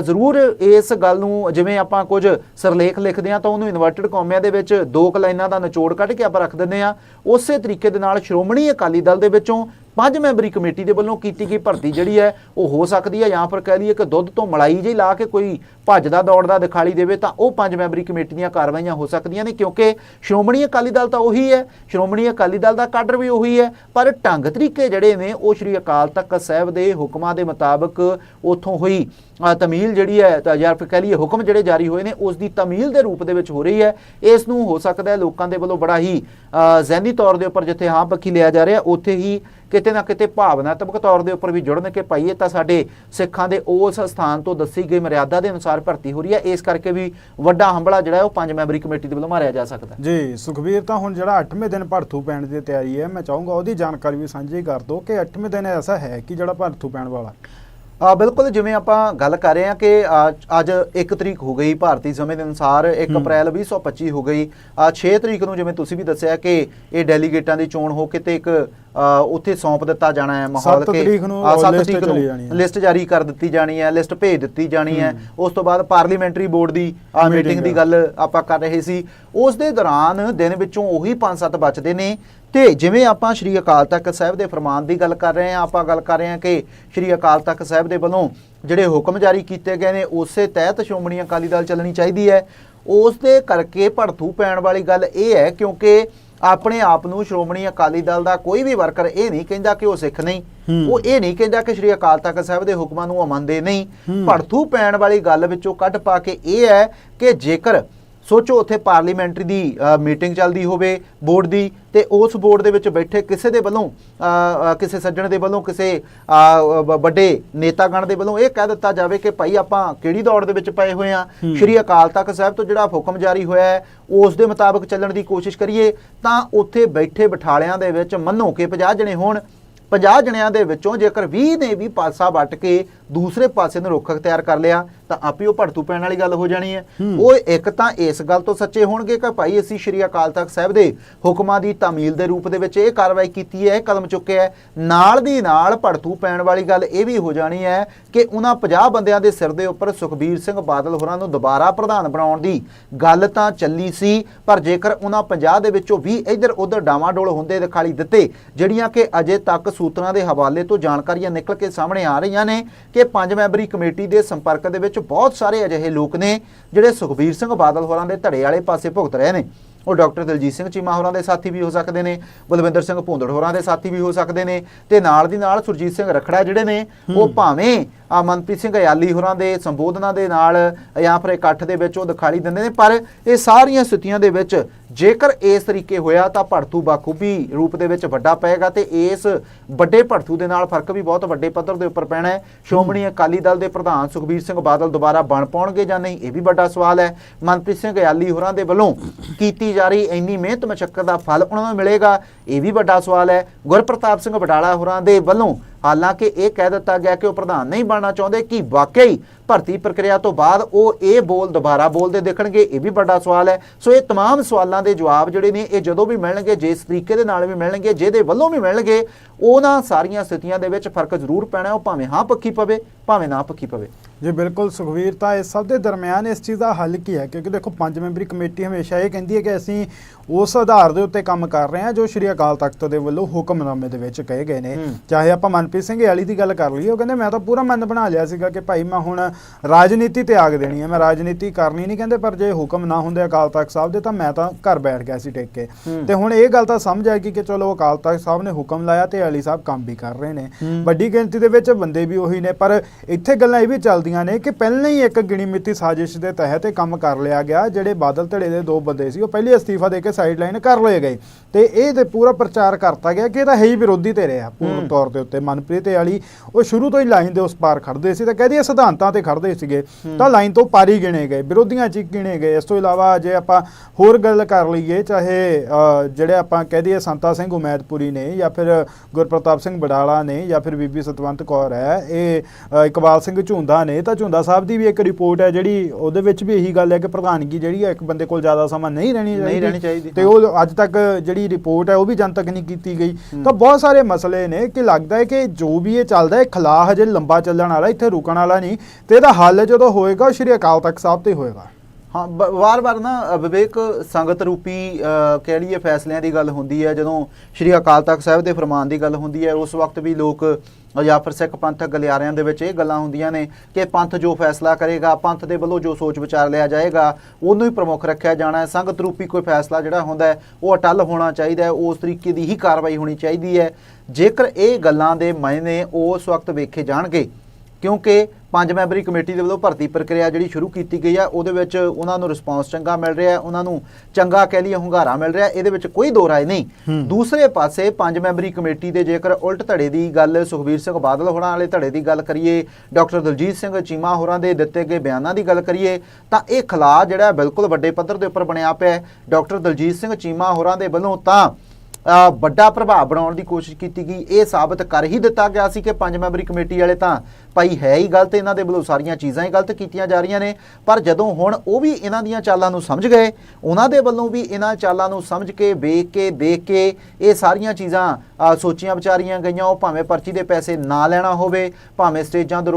ਜ਼ਰੂਰ ਇਸ ਗੱਲ ਨੂੰ ਜਿਵੇਂ ਆਪਾਂ ਕੁਝ ਸਰਲੇਖ ਲਿਖਦੇ ਆ ਤਾਂ ਉਹਨੂੰ ਇਨਵਰਟਡ ਕੌਮਿਆਂ ਦੇ ਵਿੱਚ ਦੋ ਕੁ ਲਾਈਨਾਂ ਦਾ ਨਿਚੋੜ ਕੱਢ ਕੇ ਆਪਾਂ ਰੱਖ ਦਿੰਦੇ ਆ ਉਸੇ ਤਰੀਕੇ ਦੇ ਨਾਲ ਸ਼੍ਰੋਮਣੀ ਅਕਾਲੀ ਦਲ ਦੇ ਵਿੱਚੋਂ ਪੰਜ ਮੈਂਬਰੀ ਕਮੇਟੀ ਦੇ ਵੱਲੋਂ ਕੀਤੀ ਗਈ ਭਰਤੀ ਜਿਹੜੀ ਹੈ, ਉਹ ਹੋ ਸਕਦੀ ਹੈ ਜਾਂ ਫਿਰ ਕਹਿ ਲਈਏ ਕਿ ਦੁੱਧ ਤੋਂ ਮਲਾਈ ਜਿਹੀ ਲਾ ਕੇ ਕੋਈ ਭੱਜਦਾ ਦੌੜਦਾ ਦਿਖਾਲੀ ਦੇਵੇ ਤਾਂ ਉਹ ਪੰਜ ਮੈਂਬਰੀ ਕਮੇਟੀ ਦੀਆਂ ਕਾਰਵਾਈਆਂ ਹੋ ਸਕਦੀਆਂ ਨੇ, ਕਿਉਂਕਿ ਸ਼੍ਰੋਮਣੀ ਅਕਾਲੀ ਦਲ ਤਾਂ ਉਹੀ ਹੈ, ਸ਼੍ਰੋਮਣੀ ਅਕਾਲੀ ਦਲ ਦਾ ਕਾਡਰ ਵੀ ਉਹੀ ਹੈ, ਪਰ ਢੰਗ ਤਰੀਕੇ ਜਿਹੜੇ ਨੇ, ਉਹ ਸ਼੍ਰੀ ਅਕਾਲ ਤਖਤ ਸਾਹਿਬ ਦੇ ਹੁਕਮਾਂ ਦੇ ਮੁਤਾਬਕ ਉਥੋਂ ਹੋਈ। ਤਮੀਲ ਜਿਹੜੀ ਹੈ ਜਾਂ ਫਿਰ ਕਹਿ ਲਈਏ ਹੁਕਮ ਜਿਹੜੇ ਜਾਰੀ ਹੋਏ ਨੇ, ਉਸ ਦੀ ਤਮੀਲ ਦੇ ਰੂਪ ਦੇ ਵਿੱਚ ਹੋ ਰਹੀ ਹੈ। ਇਸ ਨੂੰ ਹੋ ਸਕਦਾ ਹੈ ਲੋਕਾਂ ਦੇ ਵੱਲੋਂ ਬੜਾ ਹੀ ਜ਼ਹਿਨੀ ਤੌਰ ਦੇ ਉੱਪਰ ਜਿੱਥੇ ਹਾਂ ਪੱਖੀ ਲਿਆ ਜਾ ਰਿਹਾ, ਉੱਥੇ ਹੀ ਕਿਤੇ ਨਾ ਕਿਤੇ ਭਾਵਨਾਤਮਕ ਤੌਰ ਦੇ ਉੱਪਰ ਵੀ ਜੁੜਨ ਕਿ ਭਾਈ ਇਹ ਤਾਂ ਸਾਡੇ ਸਿੱਖਾਂ ਦੇ ਉਸ ਸਥਾਨ ਤੋਂ ਦੱਸੀ ਗਈ ਮਰਿਆਦਾ ਦੇ ਅਨੁਸਾਰ ਭਰਤੀ ਹੋ ਰਹੀ ਹੈ। ਇਸ ਕਰਕੇ ਵੀ ਵੱਡਾ ਹੰਬਲਾ ਜਿਹੜਾ ਉਹ ਪੰਜ ਮੈਂਬਰੀ ਕਮੇਟੀ ਦੇ ਵੱਲੋਂ ਮਾਰਿਆ ਜਾ ਸਕਦਾ ਜੀ, ਸੁਖਬੀਰ, ਤਾਂ ਹੁਣ ਜਿਹੜਾ 8ਵੇਂ ਦਿਨ ਭਰਥੂ ਪੈਣ ਦੀ ਤਿਆਰੀ ਹੈ, ਮੈਂ ਚਾਹੂੰਗਾ ਉਹਦੀ ਜਾਣਕਾਰੀ ਵੀ ਸਾਂਝੀ ਕਰ ਦਿਓ ਕਿ 8ਵੇਂ ਦਿਨ ਐਸਾ ਹੈ ਕਿ ਜਿਹੜਾ ਭਰਥੂ ਪੈਣ ਵਾਲਾ? ਆ ਬਿਲਕੁਲ ਜਿਵੇਂ ਆਪਾਂ ਗੱਲ ਕਰ ਰਹੇ ਹਾਂ ਕਿ ਅੱਜ 1 ਤਰੀਕ ਹੋ ਗਈ ਭਾਰਤੀ ਸਮੇਂ ਦੇ ਅਨੁਸਾਰ 1 ਅਪ੍ਰੈਲ 2025 ਹੋ ਗਈ। ਆ 6 ਤਰੀਕ ਨੂੰ ਜਿਵੇਂ ਤੁਸੀਂ ਵੀ ਦੱਸਿਆ ਕਿ ਇਹ ਡੈਲੀਗੇਟਾਂ ਦੀ ਚੋਣ ਹੋ ਕੇ ਤੇ ਇੱਕ ਉੱਥੇ ਸੌਂਪ ਦਿੱਤਾ ਜਾਣਾ ਹੈ ਮਾਹੌਲ ਕੇ ਤਰੀਕ ਨੂੰ ਆ, ਸੱਤ list ਤਰੀਕ ਚਲੀ ਜਾਣੀ ਹੈ। ਨੂੰ ਲਿਸਟ ਜਾਰੀ ਕਰ ਦਿੱਤੀ ਜਾਣੀ ਹੈ ਲਿਸਟ ਭੇਜ ਦਿੱਤੀ ਜਾਣੀ ਹੈ। ਉਸ ਤੋਂ ਬਾਅਦ ਪਾਰਲੀਮੈਂਟਰੀ ਬੋਰਡ ਦੀ ਮੀਟਿੰਗ ਦੀ। ਗੱਲ ਆਪਾਂ ਕਰ ਰਹੇ ਸੀ। ਉਸ ਦੇ ਦੌਰਾਨ ਦਿਨ ਵਿੱਚੋਂ ਉਹੀ 5-7 ਬਚਦੇ ਨੇ। ਤੇ ਜਿਵੇਂ ਆਪਾਂ ਸ਼੍ਰੀ ਅਕਾਲ ਤਖਤ ਸਾਹਿਬ ਦੇ ਫਰਮਾਨ ਦੀ ਗੱਲ ਕਰ ਰਹੇ ਹਾਂ ਆਪਾਂ ਗੱਲ ਕਰ ਰਹੇ ਹਾਂ ਕਿ ਸ਼੍ਰੀ ਅਕਾਲ ਤਖਤ ਸਾਹਿਬ ਦੇ ਵੱਲੋਂ ਜਿਹੜੇ ਹੁਕਮ ਜਾਰੀ ਕੀਤੇ ਗਏ ਨੇ ਉਸੇ ਤਹਿਤ ਸ਼੍ਰੋਮਣੀ ਅਕਾਲੀ ਦਲ ਚੱਲਣੀ ਚਾਹੀਦੀ ਹੈ ਉਸ ਦੇ ਕਰਕੇ ਭੜਥੂ ਪੈਣ ਵਾਲੀ ਗੱਲ ਇਹ ਹੈ ਕਿਉਂਕਿ ਆਪਣੇ ਆਪ ਨੂੰ ਸ਼੍ਰੋਮਣੀ ਅਕਾਲੀ ਦਲ ਦਾ ਕੋਈ ਵੀ ਵਰਕਰ ਇਹ ਨਹੀਂ ਕਹਿੰਦਾ ਕਿ ਉਹ ਸਿੱਖ ਨਹੀਂ। ਉਹ ਇਹ ਨਹੀਂ ਕਹਿੰਦਾ ਕਿ ਸ਼੍ਰੀ ਅਕਾਲ ਤਖਤ ਸਾਹਿਬ ਦੇ ਹੁਕਮਾਂ ਨੂੰ ਉਹ ਮੰਨਦੇ ਨਹੀਂ। ਭੜਥੂ ਪੈਣ ਵਾਲੀ ਗੱਲ ਵਿੱਚੋਂ ਕੱਢ ਪਾ ਕੇ ਇਹ ਹੈ ਕਿ ਜੇਕਰ ਸੋਚੋ ਉੱਥੇ ਪਾਰਲੀਮੈਂਟਰੀ ਦੀ ਮੀਟਿੰਗ ਚੱਲਦੀ ਹੋਵੇ ਬੋਰਡ ਦੀ ਤੇ ਉਸ ਬੋਰਡ ਦੇ ਵਿੱਚ ਬੈਠੇ ਕਿਸੇ ਦੇ ਵੱਲੋਂ ਕਿਸੇ ਸੱਜਣ ਦੇ ਵੱਲੋਂ ਕਿਸੇ ਵੱਡੇ ਨੇਤਾਗਣ ਦੇ ਵੱਲੋਂ ਇਹ ਕਹਿ ਦਿੱਤਾ ਜਾਵੇ ਕਿ ਭਾਈ ਆਪਾਂ ਕਿਹੜੀ ਦੌੜ ਦੇ ਵਿੱਚ ਪਏ ਹੋਏ ਆ ਹੂੰ। ਸ਼੍ਰੀ ਅਕਾਲ ਤਖਤ ਸਾਹਿਬ ਤੋਂ ਜਿਹੜਾ ਹੁਕਮ ਜਾਰੀ ਹੋਇਆ ਹੈ ਉਸ ਦੇ ਮੁਤਾਬਕ ਚੱਲਣ ਦੀ ਕੋਸ਼ਿਸ਼ ਕਰੀਏ ਤਾਂ ਉੱਥੇ ਬੈਠੇ ਬਿਠਾਲਿਆਂ ਦੇ ਵਿੱਚ ਮੰਨੋ ਕਿ 50 ਜਣੇ ਹੋਣ 50 ਜਣਿਆਂ ਦੇ ਵਿੱਚੋਂ ਜੇਕਰ 20 ਨੇ ਵੀ ਪਾਸਾ ਵੱਟ ਕੇ ਦੂਸਰੇ ਪਾਸੇ ਨੂੰ ਰੁੱਖ ਅਖਤਿਆਰ ਕਰ ਲਿਆ ਤਾਂ ਆਪੇ ਉਹ ਭੜਤੂ ਪੈਣ ਵਾਲੀ ਗੱਲ ਹੋ ਜਾਣੀ ਹੈ। ਉਹ ਇੱਕ ਤਾਂ ਇਸ ਗੱਲ ਤੋਂ ਸੱਚੇ ਹੋਣਗੇ ਕਿ ਭਾਈ ਅਸੀਂ ਸ਼੍ਰੀ ਅਕਾਲ ਤਖਤ ਸਾਹਿਬ ਦੇ ਹੁਕਮਾਂ ਦੀ ਤਾਮੀਲ ਦੇ ਰੂਪ ਦੇ ਵਿੱਚ ਇਹ ਕਾਰਵਾਈ ਕੀਤੀ ਹੈ ਇਹ ਕਦਮ ਚੁੱਕਿਆ ਹੈ ਨਾਲ ਦੀ ਨਾਲ ਭੜਤੂ ਪੈਣ ਵਾਲੀ ਗੱਲ ਇਹ ਵੀ ਹੋ ਜਾਣੀ ਹੈ ਕਿ ਉਹਨਾਂ 50 ਬੰਦਿਆਂ ਦੇ ਸਿਰ ਦੇ ਉੱਪਰ ਸੁਖਬੀਰ ਸਿੰਘ ਬਾਦਲ ਹੋਰਾਂ ਨੂੰ ਦੁਬਾਰਾ ਪ੍ਰਧਾਨ ਬਣਾਉਣ ਦੀ ਗੱਲ ਤਾਂ ਚੱਲੀ ਸੀ ਪਰ ਜੇਕਰ ਉਹਨਾਂ 50 ਦੇ ਵਿੱਚੋਂ 20 ਇੱਧਰ ਉੱਧਰ ਡਾਵਾਡੋਲ ਹੁੰਦੇ ਦਿਖਾਈ ਦਿੱਤੇ ਜਿਹੜੀਆਂ ਕਿ ਅਜੇ ਤੱਕ ਸੂਤਰਾਂ ਦੇ ਹਵਾਲੇ ਤੋਂ ਜਾਣਕਾਰੀਆਂ ਨਿਕਲ ਕੇ ਸਾਹਮਣੇ ਆ ਰਹੀਆਂ ਨੇ ਕਿ ਪੰਜ ਮੈਂਬਰੀ ਕਮੇਟੀ ਦੇ ਸੰਪਰਕ ਦੇ ਵਿੱਚ ਬਹੁਤ ਸਾਰੇ ਅਜਿਹੇ ਲੋਕ ਨੇ ਜਿਹੜੇ ਸੁਖਬੀਰ ਸਿੰਘ ਬਾਦਲ ਹੋਰਾਂ ਦੇ ਧੜੇ ਵਾਲੇ ਪਾਸੇ ਭੁਗਤ ਰਹੇ ਨੇ। ਉਹ ਡਾਕਟਰ ਦਲਜੀਤ ਸਿੰਘ ਚੀਮਾ ਹੋਰਾਂ ਦੇ ਸਾਥੀ ਵੀ ਹੋ ਸਕਦੇ ਨੇ ਬਲਵਿੰਦਰ ਸਿੰਘ ਭੁੰਦੜ ਹੋਰਾਂ ਦੇ ਸਾਥੀ ਵੀ ਹੋ ਸਕਦੇ ਨੇ ਤੇ ਨਾਲ ਦੀ ਨਾਲ ਸੁਰਜੀਤ ਸਿੰਘ ਰਖੜਾ ਜਿਹੜੇ ਨੇ ਉਹ ਭਾਵੇਂ ਮਨਪ੍ਰੀਤ ਸਿੰਘ ਅਯਾਲੀ ਹੋਰਾਂ ਦੇ ਸੰਬੋਧਨਾਂ ਦੇ ਨਾਲ ਜਾਂ ਫਿਰ ਇਕੱਠ ਦੇ ਵਿੱਚ ਉਹ ਦਿਖਾਈ ਦਿੰਦੇ ਨੇ ਪਰ ਇਹ ਸਾਰੀਆਂ ਸਥਿਤੀਆਂ ਦੇ ਵਿੱਚ ਜੇਕਰ ਇਸ ਤਰੀਕੇ ਹੋਇਆ ਤਾਂ ਭੜਥੂ ਬਾਖੂਬੀ ਰੂਪ ਦੇ ਵਿੱਚ ਵੱਡਾ ਪਏਗਾ ਤੇ ਇਸ ਵੱਡੇ ਭੜਥੂ ਦੇ ਨਾਲ ਫ਼ਰਕ ਵੀ ਬਹੁਤ ਵੱਡੇ ਪੱਧਰ ਦੇ ਉੱਪਰ ਪੈਣਾ ਹੈ। ਸ਼੍ਰੋਮਣੀ ਅਕਾਲੀ ਦਲ ਦੇ ਪ੍ਰਧਾਨ ਸੁਖਬੀਰ ਸਿੰਘ ਬਾਦਲ ਦੁਬਾਰਾ ਬਣ ਪਾਉਣਗੇ ਜਾਂ ਨਹੀਂ ਇਹ ਵੀ ਵੱਡਾ ਸਵਾਲ ਹੈ। ਮਨਪ੍ਰੀਤ ਸਿੰਘ ਅਯਾਲੀ ਹੋਰਾਂ ਦੇ ਵੱਲੋਂ ਕੀਤੀ ਜਾ ਰਹੀ ਇੰਨੀ ਮਿਹਨਤ ਮਸ਼ੱਕਤ ਦਾ ਫਲ ਉਹਨਾਂ ਨੂੰ ਮਿਲੇਗਾ ਇਹ ਵੀ ਵੱਡਾ ਸਵਾਲ ਹੈ। ਗੁਰਪ੍ਰਤਾਪ ਸਿੰਘ ਬਡਾਲਾ ਹੋਰਾਂ ਦੇ ਵੱਲੋਂ ਹਾਲਾਂਕਿ ਇਹ ਕਹਿ ਦਿੱਤਾ ਗਿਆ ਕਿ ਉਹ ਪ੍ਰਧਾਨ ਨਹੀਂ ਬਣਨਾ ਚਾਹੁੰਦੇ ਕਿ ਵਾਕਈ ਭਰਤੀ ਪ੍ਰਕਿਰਿਆ ਤੋਂ ਬਾਅਦ ਉਹ ਇਹ ਬੋਲ ਦੁਬਾਰਾ ਬੋਲਦੇ ਦੇਖਣਗੇ ਇਹ ਵੀ ਵੱਡਾ ਸਵਾਲ ਹੈ ਸੋ ਇਹ तमाम ਸਵਾਲਾਂ ਦੇ ਜਵਾਬ ਜਿਹੜੇ ਨੇ ਇਹ ਜਦੋਂ ਵੀ ਮਿਲਣਗੇ ਜਿਸ ਤਰੀਕੇ ਦੇ ਨਾਲ ਵੀ ਮਿਲਣਗੇ ਜਿਹਦੇ ਵੱਲੋਂ ਵੀ ਮਿਲਣਗੇ ਉਹਨਾਂ ਸਾਰੀਆਂ ਸਥਿਤੀਆਂ ਦੇ ਵਿੱਚ ਫਰਕ ਜ਼ਰੂਰ ਪੈਣਾ ਉਹ ਭਾਵੇਂ ਹਾਂ ਪੱਖੀ ਪਵੇ ਭਾਵੇਂ ਨਾ ਪੱਖੀ ਪਵੇ ਜੀ ਬਿਲਕੁਲ ਸੁਖਵੀਰ ਤਾਂ ਇਸ ਸਭ ਦੇ ਦਰਮਿਆਨ ਇਸ ਚੀਜ਼ ਦਾ ਹੱਲ ਕੀ ਹੈ ਕਿਉਂਕਿ ਦੇਖੋ ਪੰਜ ਮੈਂਬਰੀ ਕਮੇਟੀ ਹਮੇਸ਼ਾ ਇਹ ਕਹਿੰਦੀ ਹੈ ਕਿ ਅਸੀਂ ਉਸ ਆਧਾਰ ਦੇ ਉੱਤੇ ਕੰਮ ਕਰ ਰਹੇ ਹਾਂ ਜੋ ਸ਼੍ਰੀ ਅਕਾਲ ਤਖਤ ਦੇ ਵੱਲੋਂ ਹੁਕਮਨਾਮੇ ਦੇ ਵਿੱਚ ਕਹੇ ਗਏ ਨੇ ਹੂੰ। ਚਾਹੇ ਆਪਾਂ ਮਨਪ੍ਰੀਤ ਸਿੰਘ ਵਾਲੀ ਦੀ ਗੱਲ ਕਰ ਲਈਏ ਉਹ ਕਹਿੰਦੇ ਮੈਂ ਤਾਂ ਪੂਰਾ ਮਨ ਬਣਾ ਲਿਆ ਸੀਗਾ ਕਿ ਭਾਈ ਮੈਂ ਹੁਣ ਰਾਜਨੀਤੀ ਤੇ ਆਗ ਦੇਣੀ ਹੈ ਮੈਂ ਰਾਜਨੀਤੀ ਕਰਨੀ ਨਹੀਂ ਕਹਿੰਦੇ ਪਰ ਜੇ ਹੁਕਮ ਨਾ ਹੁੰਦੇ ਅਕਾਲ ਤਖਤ ਸਾਹਿਬ ਦੇ ਤਾਂ ਮੈਂ ਤਾਂ ਘਰ ਬੈਠ ਗਿਆ ਸੀ ਟੇਕ ਕੇ। ਤੇ ਹੁਣ ਇਹ ਗੱਲ ਤਾਂ ਸਮਝ ਆਏਗੀ ਕਿ ਚਲੋ ਅਕਾਲ ਤਖਤ ਸਾਹਿਬ ਨੇ ਹੁਕਮ ਲਾਇਆ ਤੇ ਅਲੀ ਸਾਹਿਬ ਕੰਮ ਵੀ ਕਰ ਰਹੇ ਨੇ। ਵੱਡੀ ਗਿਣਤੀ ਦੇ ਵਿੱਚ ਬੰਦੇ ਵੀ ਉਹੀ ਨੇ ਪਰ ਇੱਥੇ ਗੱਲਾਂ ਇਹ ਵੀ ਚੱਲਦੀਆਂ ਨੇ ਕਿ ਪਹਿਲਾਂ ਹੀ ਇੱਕ ਗਿਣੀ ਮਿੱਤੀ ਸਾਜ਼ਿਸ਼ ਦੇ ਤਹਿਤ ਇਹ ਕੰਮ ਕਰ ਲਿਆ ਗਿਆ ਜਿਹੜੇ ਬਾਦਲ ਧੜੇ ਦੇ ਦੋ ਬੰਦੇ ਸੀ ਉਹ ਪਹਿਲੇ ਅਸਤੀਫਾ ਦੇ ਕੇ ਸਾਈਡ ਲਾਈਨ ਕਰ ਲਏ ਗਏ ਤੇ ਇਹ ਤੇ ਪੂਰਾ ਪ੍ਰਚਾਰ ਕਰਤਾ ਗਿਆ ਕਿ ਇਹ ਤਾਂ ਹੈ ਹੀ ਵਿਰੋਧੀ ਤੇ ਰਿਹਾ ਪੂਰਨ। ਤੌਰ ਦੇ ਉੱਤੇ ਮਨਪ੍ਰੀਤ ਵਾਲੀ ਉਹ ਸ਼ੁਰੂ ਤੋਂ ਹੀ ਲਾਈਨ ਦੇ ਉਸ ਪਾਰ ਖੜਦੇ ਸੀ ਤਾਂ ਕਹਦੇ ਸਿਧਾਂਤਾਂ ਤੇ ਖੜਦੇ ਸੀਗੇ ਤਾਂ ਲਾਈਨ ਤੋਂ ਪਾਰੀ ਗਿਣੇ ਗਏ ਵਿਰੋਧੀਆਂ ਚ ਗਿਣੇ ਗਏ। ਇਸ ਤੋਂ ਇਲਾਵਾ ਜੇ ਆਪਾਂ ਹੋਰ ਗੱਲ ਕਰ ਲਈਏ ਚਾਹੇ ਜਿਹੜੇ ਆਪਾਂ ਕਹਿ ਦਈਏ ਸੰਤਾ ਸਿੰਘ ਉਮੈਦਪੁਰੀ ਨੇ ਜਾਂ ਫਿਰ ਗੁਰਪ੍ਰਤਾਪ ਸਿੰਘ ਬਡਾਲਾ ਨੇ ਜਾਂ ਫਿਰ ਬੀਬੀ ਸਤਵੰਤ ਕੌਰ ਹੈ ਇਹ ਇਕਬਾਲ ਸਿੰਘ ਝੁੰਦਾ ਨੇ ਤਾਂ ਝੁੰਦਾ ਸਾਹਿਬ ਦੀ ਵੀ ਇੱਕ ਰਿਪੋਰਟ ਹੈ ਜਿਹੜੀ ਉਹਦੇ ਵਿੱਚ ਵੀ ਇਹੀ ਗੱਲ ਹੈ ਕਿ ਪ੍ਰਧਾਨਗੀ ਜਿਹੜੀ ਹੈ ਇੱਕ ਬੰਦੇ ਕੋਲ ਜ਼ਿਆਦਾ ਸਮਾਂ ਨਹੀਂ ਰਹਿਣੀ ਨਹੀਂ ਰਹਿਣੀ ਚਾਹੀਦੀ, ਤੇ। ਉਹ ਅੱਜ ਤੱਕ ਜਿਹੜੀ ਰਿਪੋਰਟ ਹੈ ਉਹ ਵੀ ਜਨਤਕ ਨਹੀਂ ਕੀਤੀ ਗਈ। ਤਾਂ ਬਹੁਤ ਸਾਰੇ ਮਸਲੇ ਨੇ ਕਿ ਲੱਗਦਾ ਹੈ ਕਿ ਜੋ ਵੀ ਇਹ ਚੱਲਦਾ ਹੈ ਖਲਾ ਹਜੇ ਲੰਬਾ ਚੱਲਣ ਵਾਲਾ ਇੱਥੇ ਰੁਕਣ ਵਾਲਾ ਨਹੀਂ ਤੇ ਇਹਦਾ ਹੱਲ ਜਦੋਂ ਹੋਏਗਾ ਸ਼੍ਰੀ ਅਕਾਲ ਤਖਤ ਸਾਹਿਬ ਤੇ ਹੋਏਗਾ। ਹਾਂ ਬ- ਵਾਰ-ਵਾਰ ਨਾ ਵਿਵੇਕ ਸੰਗਤ ਰੂਪੀ ਅ, ਕਹਿ ਲਈਏ ਫੈਸਲਿਆਂ ਦੀ ਗੱਲ ਹੁੰਦੀ ਹੈ ਜਦੋਂ ਸ਼੍ਰੀ ਅਕਾਲ ਤਖਤ ਸਾਹਿਬ ਦੇ ਫਰਮਾਨ ਦੀ ਗੱਲ ਹੁੰਦੀ ਹੈ ਉਸ ਵਕਤ ਵੀ ਲੋਕ ਅ, ਜਾਂ ਫਿਰ ਸਿੱਖ ਪੰਥਕ ਗਲਿਆਰਿਆਂ ਦੇ ਵਿੱਚ ਇਹ ਗੱਲਾਂ ਹੁੰਦੀਆਂ ਨੇ ਕਿ ਪੰਥ ਜੋ ਫੈਸਲਾ ਕਰੇਗਾ ਪੰਥ ਦੇ ਵੱਲੋਂ ਜੋ ਸੋਚ ਵਿਚਾਰ ਲਿਆ ਜਾਏਗਾ ਉਹਨੂੰ ਹੀ ਪ੍ਰਮੁੱਖ ਰੱਖਿਆ ਜਾਣਾ ਹੈ। ਸੰਗਤ ਰੂਪੀ ਕੋਈ ਫੈਸਲਾ ਜਿਹੜਾ ਹੁੰਦਾ ਉਹ ਅਟੱਲ ਹੋਣਾ ਚਾਹੀਦਾ ਹੈ ਉਸ ਤਰੀਕੇ ਦੀ ਹੀ ਕਾਰਵਾਈ ਹੋਣੀ ਚਾਹੀਦੀ ਹੈ। ਜੇਕਰ ਇਹ ਗੱਲਾਂ ਦੇ ਮਾਇਨੇ ਉਸ ਵਕਤ ਵੇਖੇ ਜਾਣਗੇ ਕਿਉਂਕਿ ਪੰਜ ਮੈਂਬਰੀ ਕਮੇਟੀ ਦੇ ਵੱਲੋਂ ਭਰਤੀ ਪ੍ਰਕਿਰਿਆ ਜਿਹੜੀ ਸ਼ੁਰੂ ਕੀਤੀ ਗਈ ਆ ਉਹਦੇ ਵਿੱਚ ਉਹਨਾਂ ਨੂੰ ਰਿਸਪਾਂਸ ਚੰਗਾ ਮਿਲ ਰਿਹਾ ਹੈ ਉਹਨਾਂ ਨੂੰ ਚੰਗਾ ਕਹਿ ਲਈਏ ਹੁੰਗਾਰਾ ਮਿਲ ਰਿਹਾ ਇਹਦੇ ਵਿੱਚ ਕੋਈ ਦੋ ਰਾਏ ਨਹੀਂ। ਦੂਸਰੇ ਪਾਸੇ ਪੰਜ ਮੈਂਬਰੀ ਕਮੇਟੀ ਦੇ ਜੇਕਰ ਉਲਟ ਧੜੇ ਦੀ ਗੱਲ ਸੁਖਬੀਰ ਸਿੰਘ ਬਾਦਲ ਹੋਰਾਂ ਵਾਲੇ ਧੜੇ ਦੀ ਗੱਲ ਕਰੀਏ ਡਾਕਟਰ ਦਲਜੀਤ ਸਿੰਘ ਚੀਮਾ ਹੋਰਾਂ ਦੇ ਦਿੱਤੇ ਗਏ ਬਿਆਨਾਂ ਦੀ ਗੱਲ ਕਰੀਏ ਤਾਂ ਇਹ ਖਲਾ ਜਿਹੜਾ ਬਿਲਕੁਲ ਵੱਡੇ ਪੱਧਰ ਦੇ ਉੱਪਰ ਬਣਿਆ ਪਿਆ ਹੈ ਡਾਕਟਰ ਦਲਜੀਤ ਸਿੰਘ ਚੀਮਾ ਹੋਰਾਂ ਦੇ ਵੱਲੋਂ ਤਾਂ ਵੱਡਾ ਪ੍ਰਭਾਵ ਬਣਾਉਣ ਦੀ ਕੋਸ਼ਿਸ਼ ਕੀਤੀ ਗਈ। ਇਹ ਸਾਬਤ ਕਰ ਹੀ ਦਿੱਤਾ ਗਿਆ ਸੀ ਕਿ ਪੰਜ ਮੈਂਬਰੀ ਕਮੇਟੀ ਵਾਲੇ ਤਾਂ ਭਾਈ ਹੈ ਹੀ ਗਲਤ ਇਹਨਾਂ ਦੇ ਵੱਲੋਂ ਸਾਰੀਆਂ ਚੀਜ਼ਾਂ ਹੀ ਗਲਤ ਕੀਤੀਆਂ ਜਾ ਰਹੀਆਂ ਨੇ। ਪਰ ਜਦੋਂ ਹੁਣ ਉਹ ਵੀ ਇਹਨਾਂ ਦੀਆਂ ਚਾਲਾਂ ਨੂੰ ਸਮਝ ਗਏ ਉਹਨਾਂ ਦੇ ਵੱਲੋਂ ਵੀ ਇਹਨਾਂ ਚਾਲਾਂ ਨੂੰ ਸਮਝ ਕੇ ਵੇਖ ਕੇ ਦੇਖ ਕੇ ਇਹ ਸਾਰੀਆਂ ਚੀਜ਼ਾਂ ਸੋਚੀਆਂ ਵਿਚਾਰੀਆਂ ਗਈਆਂ। ਉਹ ਭਾਵੇਂ ਪਰਚੀ ਦੇ ਪੈਸੇ ਨਾ ਲੈਣਾ ਹੋਵੇ ਭਾਵੇਂ ਸਟੇਜਾਂ ਦੇ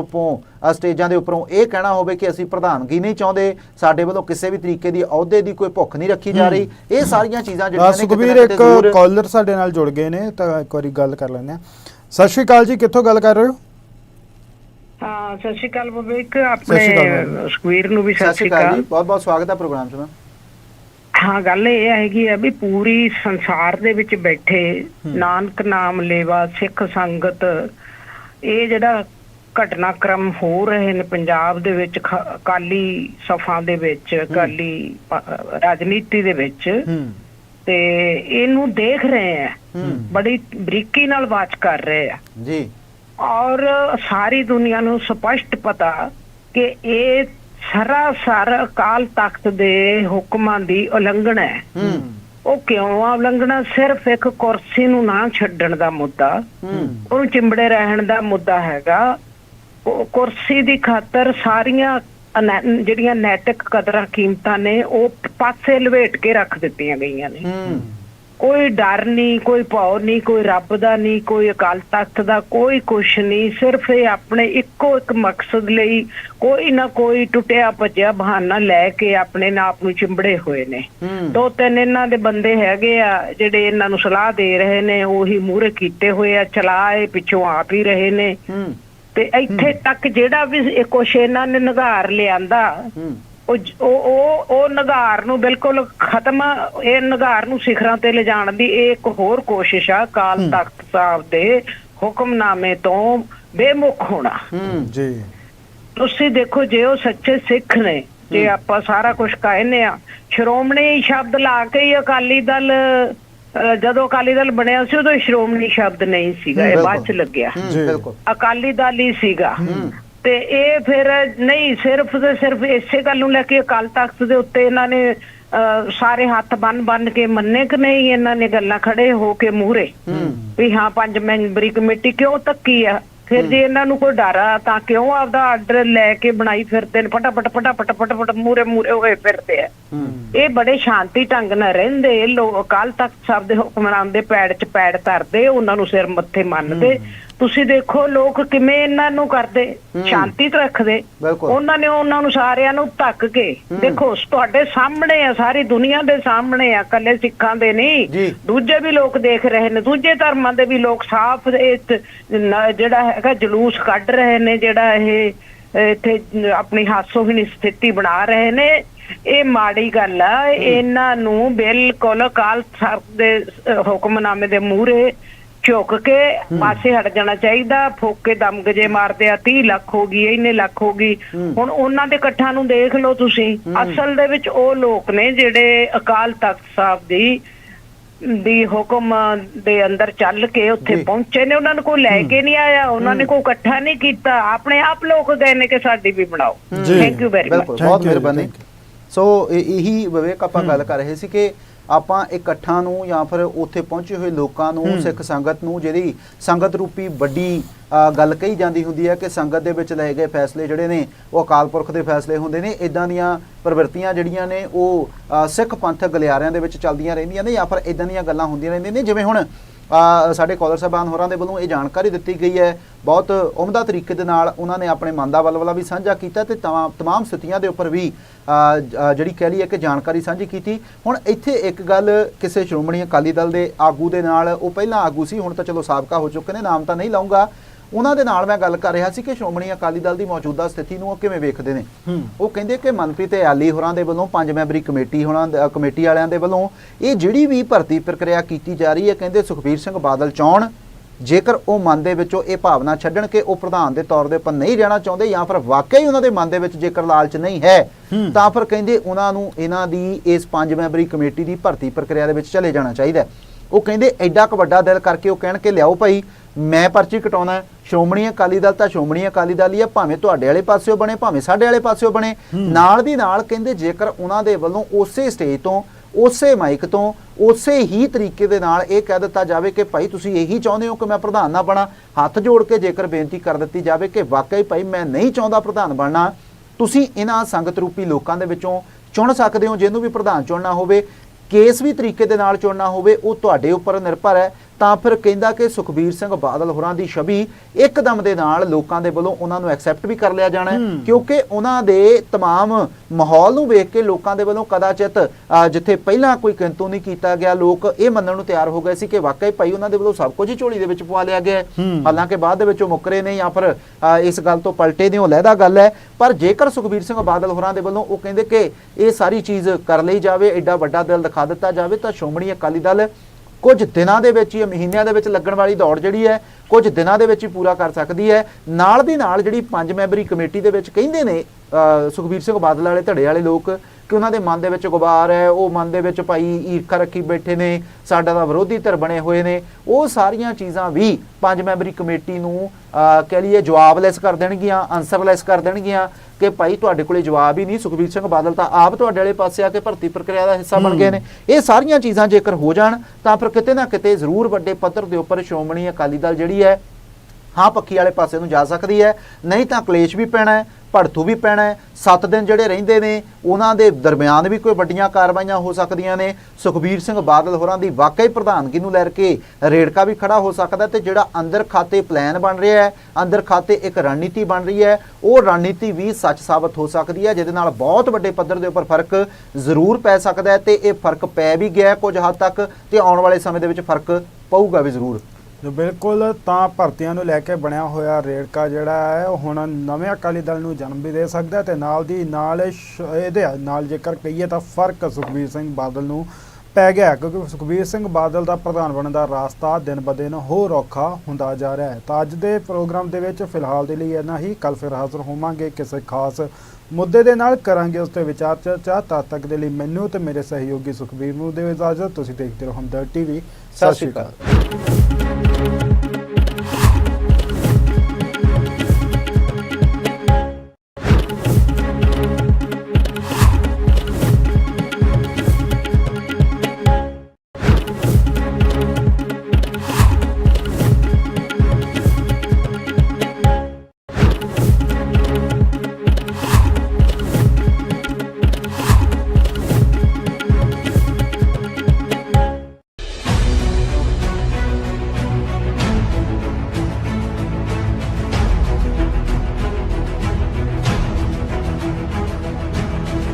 ਅ, ਸਟੇਜਾਂ ਦੇ ਉੱਪਰੋਂ ਇਹ ਕਹਿਣਾ ਹੋਵੇ ਕਿ ਅਸੀਂ ਪ੍ਰਧਾਨਗੀ ਨਹੀਂ ਚਾਹੁੰਦੇ ਸਾਡੇ ਵੱਲੋਂ ਕਿਸੇ ਵੀ ਤਰੀਕੇ ਦੀ ਅਹੁਦੇ ਦੀ ਕੋਈ ਭੁੱਖ ਨਹੀਂ ਰੱਖੀ ਜਾ ਰਹੀ। ਇਹ ਸਾਰੀਆਂ ਚੀਜ਼ਾਂ ਜਿਹੜੀਆਂ ਨੇ ਸੁਖਬੀਰ ਇੱਕ ਕਾਲਰ ਸਾਡੇ ਨਾਲ ਜੁੜ ਗਏ ਨੇ ਤਾਂ ਇੱਕ ਵਾਰੀ ਗੱਲ ਕਰ ਲੈਂਦੇ ਆ ਸਤਿ ਸ਼੍ਰੀ ਅਕਾਲ ਜੀ ਕਿੱਥੋਂ ਗੱਲ ਕਰ ਰਹੇ ਹੋ? ਹਾਂ ਸਤਿ ਸ਼੍ਰੀ ਅਕਾਲ ਅਕਾਲ ਆਪਣੇ ਬਾਬਾ। ਸੁਖਵੀਰ ਨੂੰ ਵੀ ਸਤਿ ਸ਼੍ਰੀ ਅਕਾਲ ਬਹੁਤ ਬਹੁਤ ਸਵਾਗਤ ਹੈ ਪ੍ਰੋਗਰਾਮ 'ਚ ਹਾਂ ਗੱਲ ਇਹ ਹੈਗੀ ਆ ਵੀ ਪੂਰੀ ਸੰਸਾਰ ਦੇ ਵਿੱਚ ਬੈਠੇ ਨਾਨਕ ਨਾਮ ਲੇਵਾ ਸਿੱਖ ਸੰਗਤ ਇਹ ਜਿਹੜਾ ਘਟਨਾਕ੍ਰਮ ਹੋ ਰਹੇ ਨੇ ਪੰਜਾਬ ਦੇ ਵਿੱਚ ਅਕਾਲੀ ਸਫਾਂ ਦੇ ਵਿੱਚ ਅਕਾਲੀ ਪ- ਰਾਜਨੀਤੀ ਦੇ ਵਿੱਚ ਹੂੰ। ਤੇ ਇਹਨੂੰ ਦੇਖ ਰਹੇ ਆ। ਹੂੰ। ਬੜੀ ਬਰੀਕੀ ਨਾਲ ਵਾਚ ਕਰ ਰਹੇ ਆ। ਜੀ। ਔਰ ਸਾਰੀ ਦੁਨੀਆ ਨੂੰ ਸਪਸ਼ਟ ਪਤਾ ਕਿ ਇਹ ਸਰਾਸਰ ਅਕਾਲ ਤਖਤ ਦੇ ਹੁਕਮਾਂ ਦੀ ਉਲੰਘਣਾ ਹੈ। ਉਹ ਕਿਉਂ ਆ ਉਲੰਘਣਾ? ਸਿਰਫ ਇੱਕ ਕੁਰਸੀ ਨੂੰ ਨਾ ਛੱਡਣ ਦਾ ਮੁੱਦਾ। ਉਹਨੂੰ ਚਿੰਬੜੇ ਰਹਿਣ ਦਾ ਮੁੱਦਾ ਹੈਗਾ। ਉਹ ਕੁਰਸੀ ਦੀ ਖਾਤਰ ਸਾਰੀਆਂ ਜਿਹੜੀਆਂ ਨੈਤਿਕ ਕਦਰਾਂ ਕੀਮਤਾਂ ਨੇ ਉਹ ਪਾਸੇ ਲਵੇਟ ਕੇ ਰੱਖ ਦਿੱਤੀਆਂ ਗਈਆਂ ਨੇ। ਕੋਈ ਡਰ ਨਹੀਂ ਕੋਈ ਭੌ ਨਹੀਂ ਕੋਈ ਰੱਬ ਦਾ ਨਹੀਂ ਕੋਈ ਅਕਾਲ ਤਖਤ ਦਾ ਕੋਈ ਕੁਛ ਨਹੀਂ। ਸਿਰਫ ਇਹ ਆਪਣੇ ਇੱਕੋ ਇੱਕ ਮਕਸਦ ਲਈ ਕੋਈ ਨਾ ਕੋਈ ਟੁੱਟਿਆ ਭੱਜਿਆ ਬਹਾਨਾ ਲੈ ਕੇ ਆਪਣੇ ਆਪ ਨੂੰ ਚਿੰਬੜੇ ਹੋਏ ਨੇ। ਦੋ ਤਿੰਨ ਇਹਨਾਂ ਦੇ ਬੰਦੇ ਹੈਗੇ ਆ ਜਿਹੜੇ ਇਹਨਾਂ ਨੂੰ ਸਲਾਹ ਦੇ ਰਹੇ ਨੇ ਉਹੀ ਮੂਹਰੇ ਕੀਤੇ ਹੋਏ ਆ ਚਲਾ ਇਹ ਪਿੱਛੋਂ ਆਪ ਹੀ ਰਹੇ ਨੇ। ਤੇ ਇੱਥੇ ਤੱਕ ਜਿਹੜਾ ਵੀ ਕੁਛ ਇਹਨਾਂ ਨੇ ਨਿਗਾਰ ਲਿਆਂਦਾ ਉਹ ਉਹ ਉਹ ਨਗਾਰ ਨੂੰ ਬਿਲਕੁਲ ਖਤਮ ਇਹ ਨਗਾਰ ਨੂੰ ਸਿਖਰਾਂ ਤੇ ਲਿਜਾਣ ਦੀ ਇਹ ਇੱਕ ਹੋਰ ਕੋਸ਼ਿਸ਼ ਆ ਕਾਲ ਤਖਤ ਸਾਹਿਬ ਦੇ ਹੁਕਮਨਾਮੇ ਤੋਂ ਬੇਮੁਖ ਹੋਣਾ। ਹੂੰ। ਜੀ। ਤੁਸੀਂ ਦੇਖੋ ਜੇ ਉਹ ਸੱਚੇ ਸਿੱਖ ਨੇ ਜੇ ਆਪਾਂ ਸਾਰਾ ਕੁਝ ਕਹਿੰਦੇ ਆ ਸ਼੍ਰੋਮਣੀ ਸ਼ਬਦ ਲਾ ਕੇ ਹੀ ਅਕਾਲੀ ਦਲ ਅਹ, ਜਦੋਂ ਅਕਾਲੀ ਦਲ ਬਣਿਆ ਸੀ ਉਦੋਂ ਸ਼੍ਰੋਮਣੀ ਸ਼ਬਦ ਨਹੀਂ ਸੀਗਾ ਇਹ ਬਾਅਦ ਚ ਲੱਗਿਆ। ਹੂੰ, ਜੀ। ਬਿਲਕੁਲ। ਅਕਾਲੀ ਦਲ ਹੀ ਸੀਗਾ। ਤੇ ਇਹ ਫਿਰ ਨਹੀਂ ਸਿਰਫ ਤੇ ਸਿਰਫ ਇਸੇ ਗੱਲ ਨੂੰ ਲੈ ਕੇ ਅਕਾਲ ਤਖਤ ਦੇ ਉੱਤੇ ਇਹਨਾਂ ਨੇ ਅਹ, ਸਾਰੇ ਹੱਥ ਬੰਨ ਬੰਨ ਕੇ ਮੰਨੇ ਕਿ ਨਹੀਂ ਇਹਨਾਂ ਨੇ ਗੱਲਾਂ ਖੜੇ ਹੋ ਕੇ ਮੂਹਰੇ। ਵੀ ਹਾਂ ਪੰਜ ਮੈਂਬਰੀ ਕਮੇਟੀ ਕਿਉਂ ਤੱਕੀ ਆ? ਫਿਰ ਜੇ ਇਹਨਾਂ ਨੂੰ ਕੋਈ ਡਰ ਆ ਤਾਂ ਕਿਉਂ ਆਪਦਾ ਆਰਡਰ ਲੈ ਕੇ ਬਣਾਈ ਫਿਰਦੇ ਨੇ? ਫਟਾਫਟ ਫਟਾਫਟ ਫਟਾਫਟ ਮੂਰੇ ਮੂਰੇ ਹੋਏ ਫਿਰਦੇ ਆ। ਇਹ ਬੜੇ ਸ਼ਾਂਤੀ ਢੰਗ ਨਾਲ ਰਹਿੰਦੇ ਲੋਕ ਅਕਾਲ ਤਖਤ ਸਾਹਿਬ ਦੇ ਹੁਕਮਰਾਨ ਦੇ ਪੈੜ 'ਚ ਪੈੜ ਧਰਦੇ ਉਹਨਾਂ ਨੂੰ ਸਿਰ ਮੱਥੇ ਮੰਨਦੇ। ਤੁਸੀਂ ਦੇਖੋ ਲੋਕ ਕਿਵੇਂ ਇਹਨਾਂ ਨੂੰ ਕਰਦੇ ਸ਼ਾਂਤੀ ਤੋਂ ਰੱਖਦੇ। ਬਿਲਕੁਲ। ਉਹਨਾਂ ਨੇ ਉਹਨਾਂ ਨੂੰ ਸਾਰਿਆਂ ਨੂੰ ਧੱਕ ਕੇ ਦੇਖੋ ਤੁਹਾਡੇ ਸਾਹਮਣੇ ਆ ਸਾਰੀ ਦੁਨੀਆ ਦੇ ਸਾਹਮਣੇ ਆ ਕੱਲੇ ਸਿੱਖਾਂ ਦੇ ਜੀ। ਨਹੀਂ ਦੂਜੇ ਵੀ ਲੋਕ ਦੇਖ ਰਹੇ ਨੇ ਦੂਜੇ ਧਰਮਾਂ ਦੇ ਵੀ ਲੋਕ ਸਾਫ਼ ਇਸ ਨ- ਜਿਹੜਾ ਹੈਗਾ ਜਲੂਸ ਕੱਢ ਰਹੇ ਨੇ ਜਿਹੜਾ ਇਹ ਇੱਥੇ ਆਪਣੀ ਹਾਸੋਹੀਣੀ ਸਥਿਤੀ ਬਣਾ ਰਹੇ ਨੇ। ਇਹ ਮਾੜੀ ਗੱਲ ਆ ਇਹਨਾਂ ਨੂੰ ਬਿਲਕੁਲ ਕਾਲ ਸਾਹਿਬ ਦੇ ਹੁਕਮਨਾਮੇ ਦੇ ਮੂਹਰੇ ਝੁਕ ਕੇ ਪਾਸੇ ਹਟ ਜਾਣਾ ਚਾਹੀਦਾ ਫੋਕੇ ਦਮ ਗਜੇ ਮਾਰਦੇ ਆ 30 ਲੱਖ ਹੋ ਗਈ ਇੰਨੇ ਲੱਖ ਹੋ ਗਈ। ਹੁਣ ਉਹਨਾਂ ਦੇ ਇਕੱਠਾਂ ਨੂੰ ਦੇਖ ਲਓ ਤੁਸੀਂ ਅਸਲ ਦੇ ਵਿੱਚ ਉਹ ਲੋਕ ਨੇ ਜਿਹੜੇ ਅਕਾਲ ਤਖਤ ਸਾਹਿਬ ਦੀ ਦੀ ਹੁਕਮ ਦੇ ਅੰਦਰ ਚੱਲ ਕੇ ਉੱਥੇ। ਪਹੁੰਚੇ ਨੇ ਉਹਨਾਂ ਨੂੰ ਕੋਈ ਲੈ ਕੇ ਨਹੀਂ ਆਇਆ ਉਹਨਾਂ ਨੇ ਕੋਈ ਇਕੱਠਾ ਨਹੀਂ ਕੀਤਾ। ਆਪਣੇ ਆਪ ਲੋਕ ਗਏ ਨੇ ਕਿ ਸਾਡੀ ਵੀ ਬਣਾਓ। ਥੈਂਕ ਯੂ ਵੈਰੀ ਮਚ ਬਹੁਤ ਮਿਹਰਬਾਨੀ। ਸੋ ਇਹ- ਇਹੀ ਵਿਵੇਕ ਆਪਾਂ ਗੱਲ ਕਰ ਰਹੇ ਸੀ ਕਿ ਆਪਾਂ ਇਕੱਠਾਂ ਨੂੰ ਜਾਂ ਫਿਰ ਉੱਥੇ ਪਹੁੰਚੇ ਹੋਏ ਲੋਕਾਂ ਨੂੰ ਸਿੱਖ ਸੰਗਤ ਨੂੰ ਜਿਹੜੀ ਸੰਗਤ ਰੂਪੀ ਵੱਡੀ ਗੱਲ ਕਹੀ ਜਾਂਦੀ ਹੁੰਦੀ ਹੈ ਕਿ ਸੰਗਤ ਦੇ ਵਿੱਚ ਲਏ ਗਏ ਫੈਸਲੇ ਜਿਹੜੇ ਨੇ ਉਹ ਅਕਾਲ ਪੁਰਖ ਦੇ ਫੈਸਲੇ ਹੁੰਦੇ ਨੇ। ਇਦਾਂ ਦੀਆਂ ਪ੍ਰਵਿਰਤੀਆਂ ਜਿਹੜੀਆਂ ਨੇ ਉਹ ਸਿੱਖ ਪੰਥਕ ਗਲਿਆਰਿਆਂ ਦੇ ਵਿੱਚ ਚੱਲਦੀਆਂ ਰਹਿੰਦੀਆਂ ਨੇ ਜਾਂ ਫਿਰ ਇਦਾਂ ਦੀਆਂ ਗੱਲਾਂ ਹੁੰਦੀਆਂ ਰਹਿੰਦੀਆਂ ਨੇ। ਜਿਵੇਂ ਹੁਣ ਸਾਡੇ ਕਾਲਰ ਸਾਹਿਬਾਨ ਹੋਰਾਂ ਦੇ ਵੱਲੋਂ ਇਹ ਜਾਣਕਾਰੀ ਦਿੱਤੀ ਗਈ ਹੈ। ਬਹੁਤ ਉਮਦਾ ਤਰੀਕੇ ਦੇ ਨਾਲ ਉਹਨਾਂ ਨੇ ਆਪਣੇ ਮਨ ਦਾ ਬਲਬਲਾ ਵੀ ਸਾਂਝਾ ਕੀਤਾ ਤੇ ਤਮਾਮ ਤਮਾਮ ਸਥਿਤੀਆਂ ਦੇ ਉੱਪਰ ਵੀ ਜਿਹੜੀ ਕਹਿ ਲਈਏ ਕਿ ਜਾਣਕਾਰੀ ਸਾਂਝੀ ਕੀਤੀ। ਹੁਣ ਇੱਥੇ ਇੱਕ ਗੱਲ ਕਿਸੇ ਸ਼੍ਰੋਮਣੀ ਅਕਾਲੀ ਦਲ ਦੇ ਆਗੂ ਦੇ ਨਾਲ, ਉਹ ਪਹਿਲਾਂ ਆਗੂ ਸੀ, ਹੁਣ ਤਾਂ ਚਲੋ ਸਾਬਕਾ ਹੋ ਚੁੱਕੇ ਨੇ, ਨਾਮ ਤਾਂ ਨਹੀਂ ਲਾਉਂਗਾ। ਉਹਨਾਂ ਦੇ ਨਾਲ ਮੈਂ ਗੱਲ ਕਰ ਰਿਹਾ ਸੀ ਕਿ ਸ਼੍ਰੋਮਣੀ ਅਕਾਲੀ ਦਲ ਦੀ ਮੌਜੂਦਾ ਸਥਿਤੀ ਨੂੰ ਉਹ ਕਿਵੇਂ ਵੇਖਦੇ ਨੇ। ਉਹ ਕਹਿੰਦੇ ਕਿ ਮਨਪ੍ਰੀਤ ਆਲੀ ਹੋਰਾਂ ਦੇ ਵੱਲੋਂ ਪੰਜ ਮੈਂਬਰੀ ਕਮੇਟੀ ਅ, ਕਮੇਟੀ ਵਾਲਿਆਂ ਦੇ ਵੱਲੋਂ ਇਹ ਜਿਹੜੀ ਵੀ ਭਰਤੀ ਪ੍ਰਕਿਰਿਆ ਕੀਤੀ ਜਾ ਰਹੀ ਹੈ ਕਹਿੰਦੇ ਸੁਖਬੀਰ ਸਿੰਘ ਬਾਦਲ ਚਾਹਣ ਜੇਕਰ ਉਹ ਮਨ ਦੇ ਵਿੱਚੋਂ ਇਹ ਭਾਵਨਾ ਛੱਡਣ ਕਿ ਉਹ ਪ੍ਰਧਾਨ ਦੇ ਤੌਰ ਦੇ ਉੱਪਰ ਨਹੀਂ ਰਹਿਣਾ ਚਾਹੁੰਦੇ ਜਾਂ ਫਿਰ ਵਾਕਈ ਉਹਨਾਂ ਦੇ ਮਨ ਦੇ ਵਿੱਚ ਜੇਕਰ ਲਾਲਚ ਨਹੀਂ ਹੈ ਤਾਂ ਫਿਰ ਕਹਿੰਦੇ ਉਹਨਾਂ ਨੂੰ ਇਹਨਾਂ ਦੀ ਇਸ ਪੰਜ ਮੈਂਬਰੀ ਕਮੇਟੀ ਦੀ ਭਰਤੀ ਪ੍ਰਕਿਰਿਆ ਦੇ ਵਿੱਚ ਚਲੇ ਜਾਣਾ ਚਾਹੀਦਾ। ਉਹ ਕਹਿੰਦੇ ਐਡਾ ਕੁ ਵੱਡਾ ਦਿਲ ਕਰਕੇ ਉਹ ਕਹਿਣ ਕਿ ਲਿਆਓ ਭਾਈ ਮੈਂ ਪਰਚੀ ਕਟਾਉਣਾ ਹੈ। ਸ਼੍ਰੋਮਣੀ ਅਕਾਲੀ ਦਲ ਤਾਂ ਸ਼੍ਰੋਮਣੀ ਅਕਾਲੀ ਦਲ ਹੀ ਆ ਭਾਵੇਂ ਤੁਹਾਡੇ ਵਾਲੇ ਪਾਸਿਓ ਬਣੇ ਭਾਵੇਂ ਸਾਡੇ ਵਾਲੇ ਪਾਸਿਓ ਬਣੇ। ਨਾਲ ਦੀ ਨਾਲ ਕਹਿੰਦੇ ਜੇਕਰ ਉਹਨਾਂ ਦੇ ਵੱਲੋਂ ਉਸੇ ਸਟੇਜ ਤੋਂ ਉਸੇ ਮਾਈਕ ਤੋਂ ਉਸੇ ਹੀ ਤਰੀਕੇ ਦੇ ਨਾਲ ਇਹ ਕਹਿ ਦਿੱਤਾ ਜਾਵੇ ਕਿ ਭਾਈ ਤੁਸੀਂ ਇਹੀ ਚਾਹੁੰਦੇ ਹੋ ਕਿ ਮੈਂ ਪ੍ਰਧਾਨ ਨਾ ਬਣਾ ਹੱਥ ਜੋੜ ਕੇ ਜੇਕਰ ਬੇਨਤੀ ਕਰ ਦਿੱਤੀ ਜਾਵੇ ਕਿ ਵਾਕਈ ਭਾਈ ਮੈਂ ਨਹੀਂ ਚਾਹੁੰਦਾ ਪ੍ਰਧਾਨ ਬਣਨਾ ਤੁਸੀਂ ਇਹਨਾਂ ਸੰਗਤ ਰੂਪੀ ਲੋਕਾਂ ਦੇ ਵਿੱਚੋਂ ਚੁਣ ਸਕਦੇ ਹੋ ਜਿਹਨੂੰ ਵੀ ਪ੍ਰਧਾਨ ਚੁਣਨਾ ਹੋਵੇ ਕੇਸ ਵੀ ਤਰੀਕੇ ਦੇ ਨਾਲ ਚੁਣਨਾ ਹੋਵੇ ਉਹ ਤੁਹਾਡੇ ਉੱਪਰ ਨਿਰਭਰ ਹੈ। ਤਾਂ ਫਿਰ ਕਹਿੰਦਾ ਕਿ ਸੁਖਬੀਰ ਸਿੰਘ ਬਾਦਲ ਹੋਰਾਂ ਦੀ ਛਵੀ ਇੱਕਦਮ ਦੇ ਨਾਲ ਲੋਕਾਂ ਦੇ ਵੱਲੋਂ ਉਹਨਾਂ ਨੂੰ ਐਕਸੈਪਟ ਵੀ ਕਰ ਲਿਆ ਜਾਣਾ ਹੈ ਕਿਉਂਕਿ ਉਹਨਾਂ ਦੇ तमाम ਮਾਹੌਲ ਨੂੰ ਵੇਖ ਕੇ ਲੋਕਾਂ ਦੇ ਵੱਲੋਂ ਕਦਾਚਿਤ ਅ, ਜਿੱਥੇ ਪਹਿਲਾਂ ਕੋਈ ਕਿੰਤੂ ਨਹੀਂ ਕੀਤਾ ਗਿਆ ਲੋਕ ਇਹ ਮੰਨਣ ਨੂੰ ਤਿਆਰ ਹੋ ਗਏ ਸੀ ਕਿ ਵਾਕਈ ਭਾਈ ਉਹਨਾਂ ਦੇ ਵੱਲੋਂ ਸਭ ਕੁਝ ਹੀ ਝੋਲੀ ਦੇ ਵਿੱਚ ਪਵਾ ਲਿਆ ਗਿਆ ਹੈ ਹਾਲਾਂਕਿ ਬਾਅਦ ਦੇ ਵਿੱਚ ਉਹ ਮੁੱਕਰੇ ਨੇ ਜਾਂ ਫਿਰ ਅ, ਇਸ ਗੱਲ ਤੋਂ ਪਲਟੇ ਨੇ ਉਹ ਲਹਿਦਾ ਗੱਲ ਹੈ ਪਰ ਜੇਕਰ ਸੁਖਬੀਰ ਸਿੰਘ ਬਾਦਲ ਹੋਰਾਂ ਦੇ ਵੱਲੋਂ ਉਹ ਕਹਿੰਦੇ ਕਿ ਇਹ ਸਾਰੀ ਚੀਜ਼ ਕਰ ਲਈ ਜਾਵੇ ਐਡਾ ਵੱਡਾ ਦਿਲ ਦਿਖਾ ਦਿੱਤਾ ਜਾਵੇ ਤਾਂ ਸ਼੍ਰੋਮਣੀ ਅਕਾਲੀ ਦਲ ਕੁਝ ਦਿਨਾਂ ਦੇ ਵਿੱਚ ਹੀ, ਮਹੀਨਿਆਂ ਦੇ ਵਿੱਚ ਲੱਗਣ ਵਾਲੀ ਦੌੜ ਜਿਹੜੀ ਹੈ, ਕੁਝ ਦਿਨਾਂ ਦੇ ਵਿੱਚ ਹੀ ਪੂਰਾ ਕਰ ਸਕਦੀ ਹੈ। ਨਾਲ ਦੀ ਨਾਲ ਜਿਹੜੀ ਪੰਜ ਮੈਂਬਰੀ ਕਮੇਟੀ ਦੇ ਵਿੱਚ ਕਹਿੰਦੇ ਨੇ ਸੁਖਬੀਰ ਸਿੰਘ ਬਾਦਲ ਵਾਲੇ ਧੜੇ ਵਾਲੇ ਲੋਕ ਕਿ ਉਹਨਾਂ ਦੇ ਮਨ ਦੇ ਵਿੱਚ ਗੁਬਾਰ ਹੈ ਉਹ ਮਨ ਦੇ ਵਿੱਚ ਭਾਈ ਈਰਖਾ ਰੱਖੀ ਬੈਠੇ ਨੇ ਸਾਡਾ ਦਾ ਵਿਰੋਧੀ ਧਿਰ ਬਣੇ ਹੋਏ ਨੇ। ਉਹ ਸਾਰੀਆਂ ਚੀਜ਼ਾਂ ਵੀ ਪੰਜ ਮੈਂਬਰੀ ਕਮੇਟੀ ਨੂੰ ਕਹਿ ਲਈਏ ਜਵਾਬਲੈਸ ਕਰ ਦੇਣਗੀਆਂ ਆਨਸਰਲੈਸ ਕਰ ਦੇਣਗੀਆਂ ਕਿ ਭਾਈ ਤੁਹਾਡੇ ਕੋਲੇ ਜਵਾਬ ਹੀ ਨਹੀਂ। ਸੁਖਬੀਰ ਸਿੰਘ ਬਾਦਲ ਤਾਂ ਆਪ ਤੁਹਾਡੇ ਵਾਲੇ ਪਾਸੇ ਆ ਕੇ ਭਰਤੀ ਪ੍ਰਕਿਰਿਆ ਦਾ ਹਿੱਸਾ ਬਣ ਗਏ ਨੇ। ਇਹ ਸਾਰੀਆਂ ਚੀਜ਼ਾਂ ਜੇਕਰ ਹੋ ਜਾਣ ਤਾਂ ਫਿਰ ਕਿਤੇ ਨਾ ਕਿਤੇ ਜ਼ਰੂਰ ਵੱਡੇ ਪੱਧਰ ਦੇ ਉੱਪਰ ਸ਼੍ਰੋਮਣੀ ਅਕਾਲੀ ਦਲ ਜਿਹੜੀ ਹੈ ਹਾਂ ਪੱਖੀ ਵਾਲੇ ਪਾਸੇ ਨੂੰ ਜਾ ਸਕਦੀ ਹੈ। ਨਹੀਂ ਤਾਂ ਕਲੇਸ਼ ਵੀ ਪੈਣਾ ਹੈ। ਭੜਥੂ ਵੀ ਪੈਣਾ ਹੈ। 7 ਦਿਨ ਜਿਹੜੇ ਰਹਿੰਦੇ ਨੇ, ਉਹਨਾਂ ਦੇ ਦਰਮਿਆਨ ਵੀ ਕੋਈ ਵੱਡੀਆਂ ਕਾਰਵਾਈਆਂ ਹੋ ਸਕਦੀਆਂ ਨੇ। ਸੁਖਬੀਰ ਸਿੰਘ ਬਾਦਲ ਹੋਰਾਂ ਦੀ ਵਾਕਈ ਪ੍ਰਧਾਨਗੀ ਨੂੰ ਲੈ ਕੇ ਰੇੜਕਾ ਵੀ ਖੜਾ ਹੋ ਸਕਦਾ ਤੇ ਜਿਹੜਾ ਅੰਦਰ ਖਾਤੇ ਪਲਾਨ ਬਣ ਰਿਹਾ ਹੈ, ਅੰਦਰ ਖਾਤੇ ਇੱਕ ਰਣਨੀਤੀ ਬਣ ਰਹੀ ਹੈ। ਉਹ ਰਣਨੀਤੀ ਵੀ ਸੱਚ ਸਾਬਤ ਹੋ ਸਕਦੀ ਹੈ, ਜਿਹਦੇ ਨਾਲ ਬਹੁਤ ਵੱਡੇ ਪੱਧਰ ਦੇ ਉੱਪਰ ਫ਼ਰਕ ਜ਼ਰੂਰ ਪੈ ਸਕਦਾ ਹੈ ਤੇ ਇਹ ਫ਼ਰਕ ਪੈ ਵੀ ਗਿਆ ਕੁਝ ਹੱਦ ਤੱਕ ਤੇ ਆਉਣ ਵਾਲੇ ਸਮੇਂ ਦੇ ਵਿੱਚ ਫ਼ਰਕ ਪਊਗਾ ਵੀ ਜ਼ਰੂਰ। ਜੋ ਬਿਲਕੁਲ ਤਾਂ ਭਰਤੀਆਂ ਨੂੰ ਲੈ ਕੇ ਬਣਿਆ ਹੋਇਆ ਰੇੜਕਾ ਜਿਹੜਾ ਹੈ, ਉਹ ਹੁਣ ਨਵੇਂ ਅਕਾਲੀ ਦਲ ਨੂੰ ਜਨਮ ਵੀ ਦੇ ਸਕਦਾ ਹੈ ਤੇ ਨਾਲ ਦੀ ਨਾਲ ਸ਼- ਇਹਦੇ ਨਾਲ ਜੇਕਰ ਕਹੀਏ ਤਾਂ ਫ਼ਰਕ ਸੁਖਬੀਰ ਸਿੰਘ ਬਾਦਲ ਨੂੰ ਪੈ ਗਿਆ ਕਿਉਂਕਿ ਸੁਖਬੀਰ ਸਿੰਘ ਬਾਦਲ ਦਾ ਪ੍ਰਧਾਨ ਬਣਨ ਦਾ ਰਾਸਤਾ ਦਿਨ ਬ ਦਿਨ ਹੋਰ ਔਖਾ ਹੁੰਦਾ ਜਾ ਰਿਹਾ ਹੈ। ਤਾਂ ਅੱਜ ਦੇ ਪ੍ਰੋਗਰਾਮ ਦੇ ਵਿੱਚ ਫਿਲਹਾਲ ਦੇ ਲਈ ਇੰਨਾ ਹੀ। ਕੱਲ ਫਿਰ ਹਾਜ਼ਰ ਹੋਵਾਂਗੇ ਕਿਸੇ ਖਾਸ ਮੁੱਦੇ ਦੇ ਨਾਲ। ਕਰਾਂਗੇ ਉਸ ਤੇ ਵਿਚਾਰ ਚਰਚਾ। ਤਦ ਤੱਕ ਦੇ ਲਈ ਮੈਨੂੰ ਤੇ ਮੇਰੇ ਸਹਿਯੋਗੀ ਸੁਖਬੀਰ ਨੂੰ ਦੇ ਇਜਾਜ਼ਤ। ਤੁਸੀਂ ਦੇਖਦੇ ਰਹੋ ਹਮਦਰ ਟੀਵੀ। ਸਤਿ ਸ਼੍ਰੀ ਅਕਾਲ।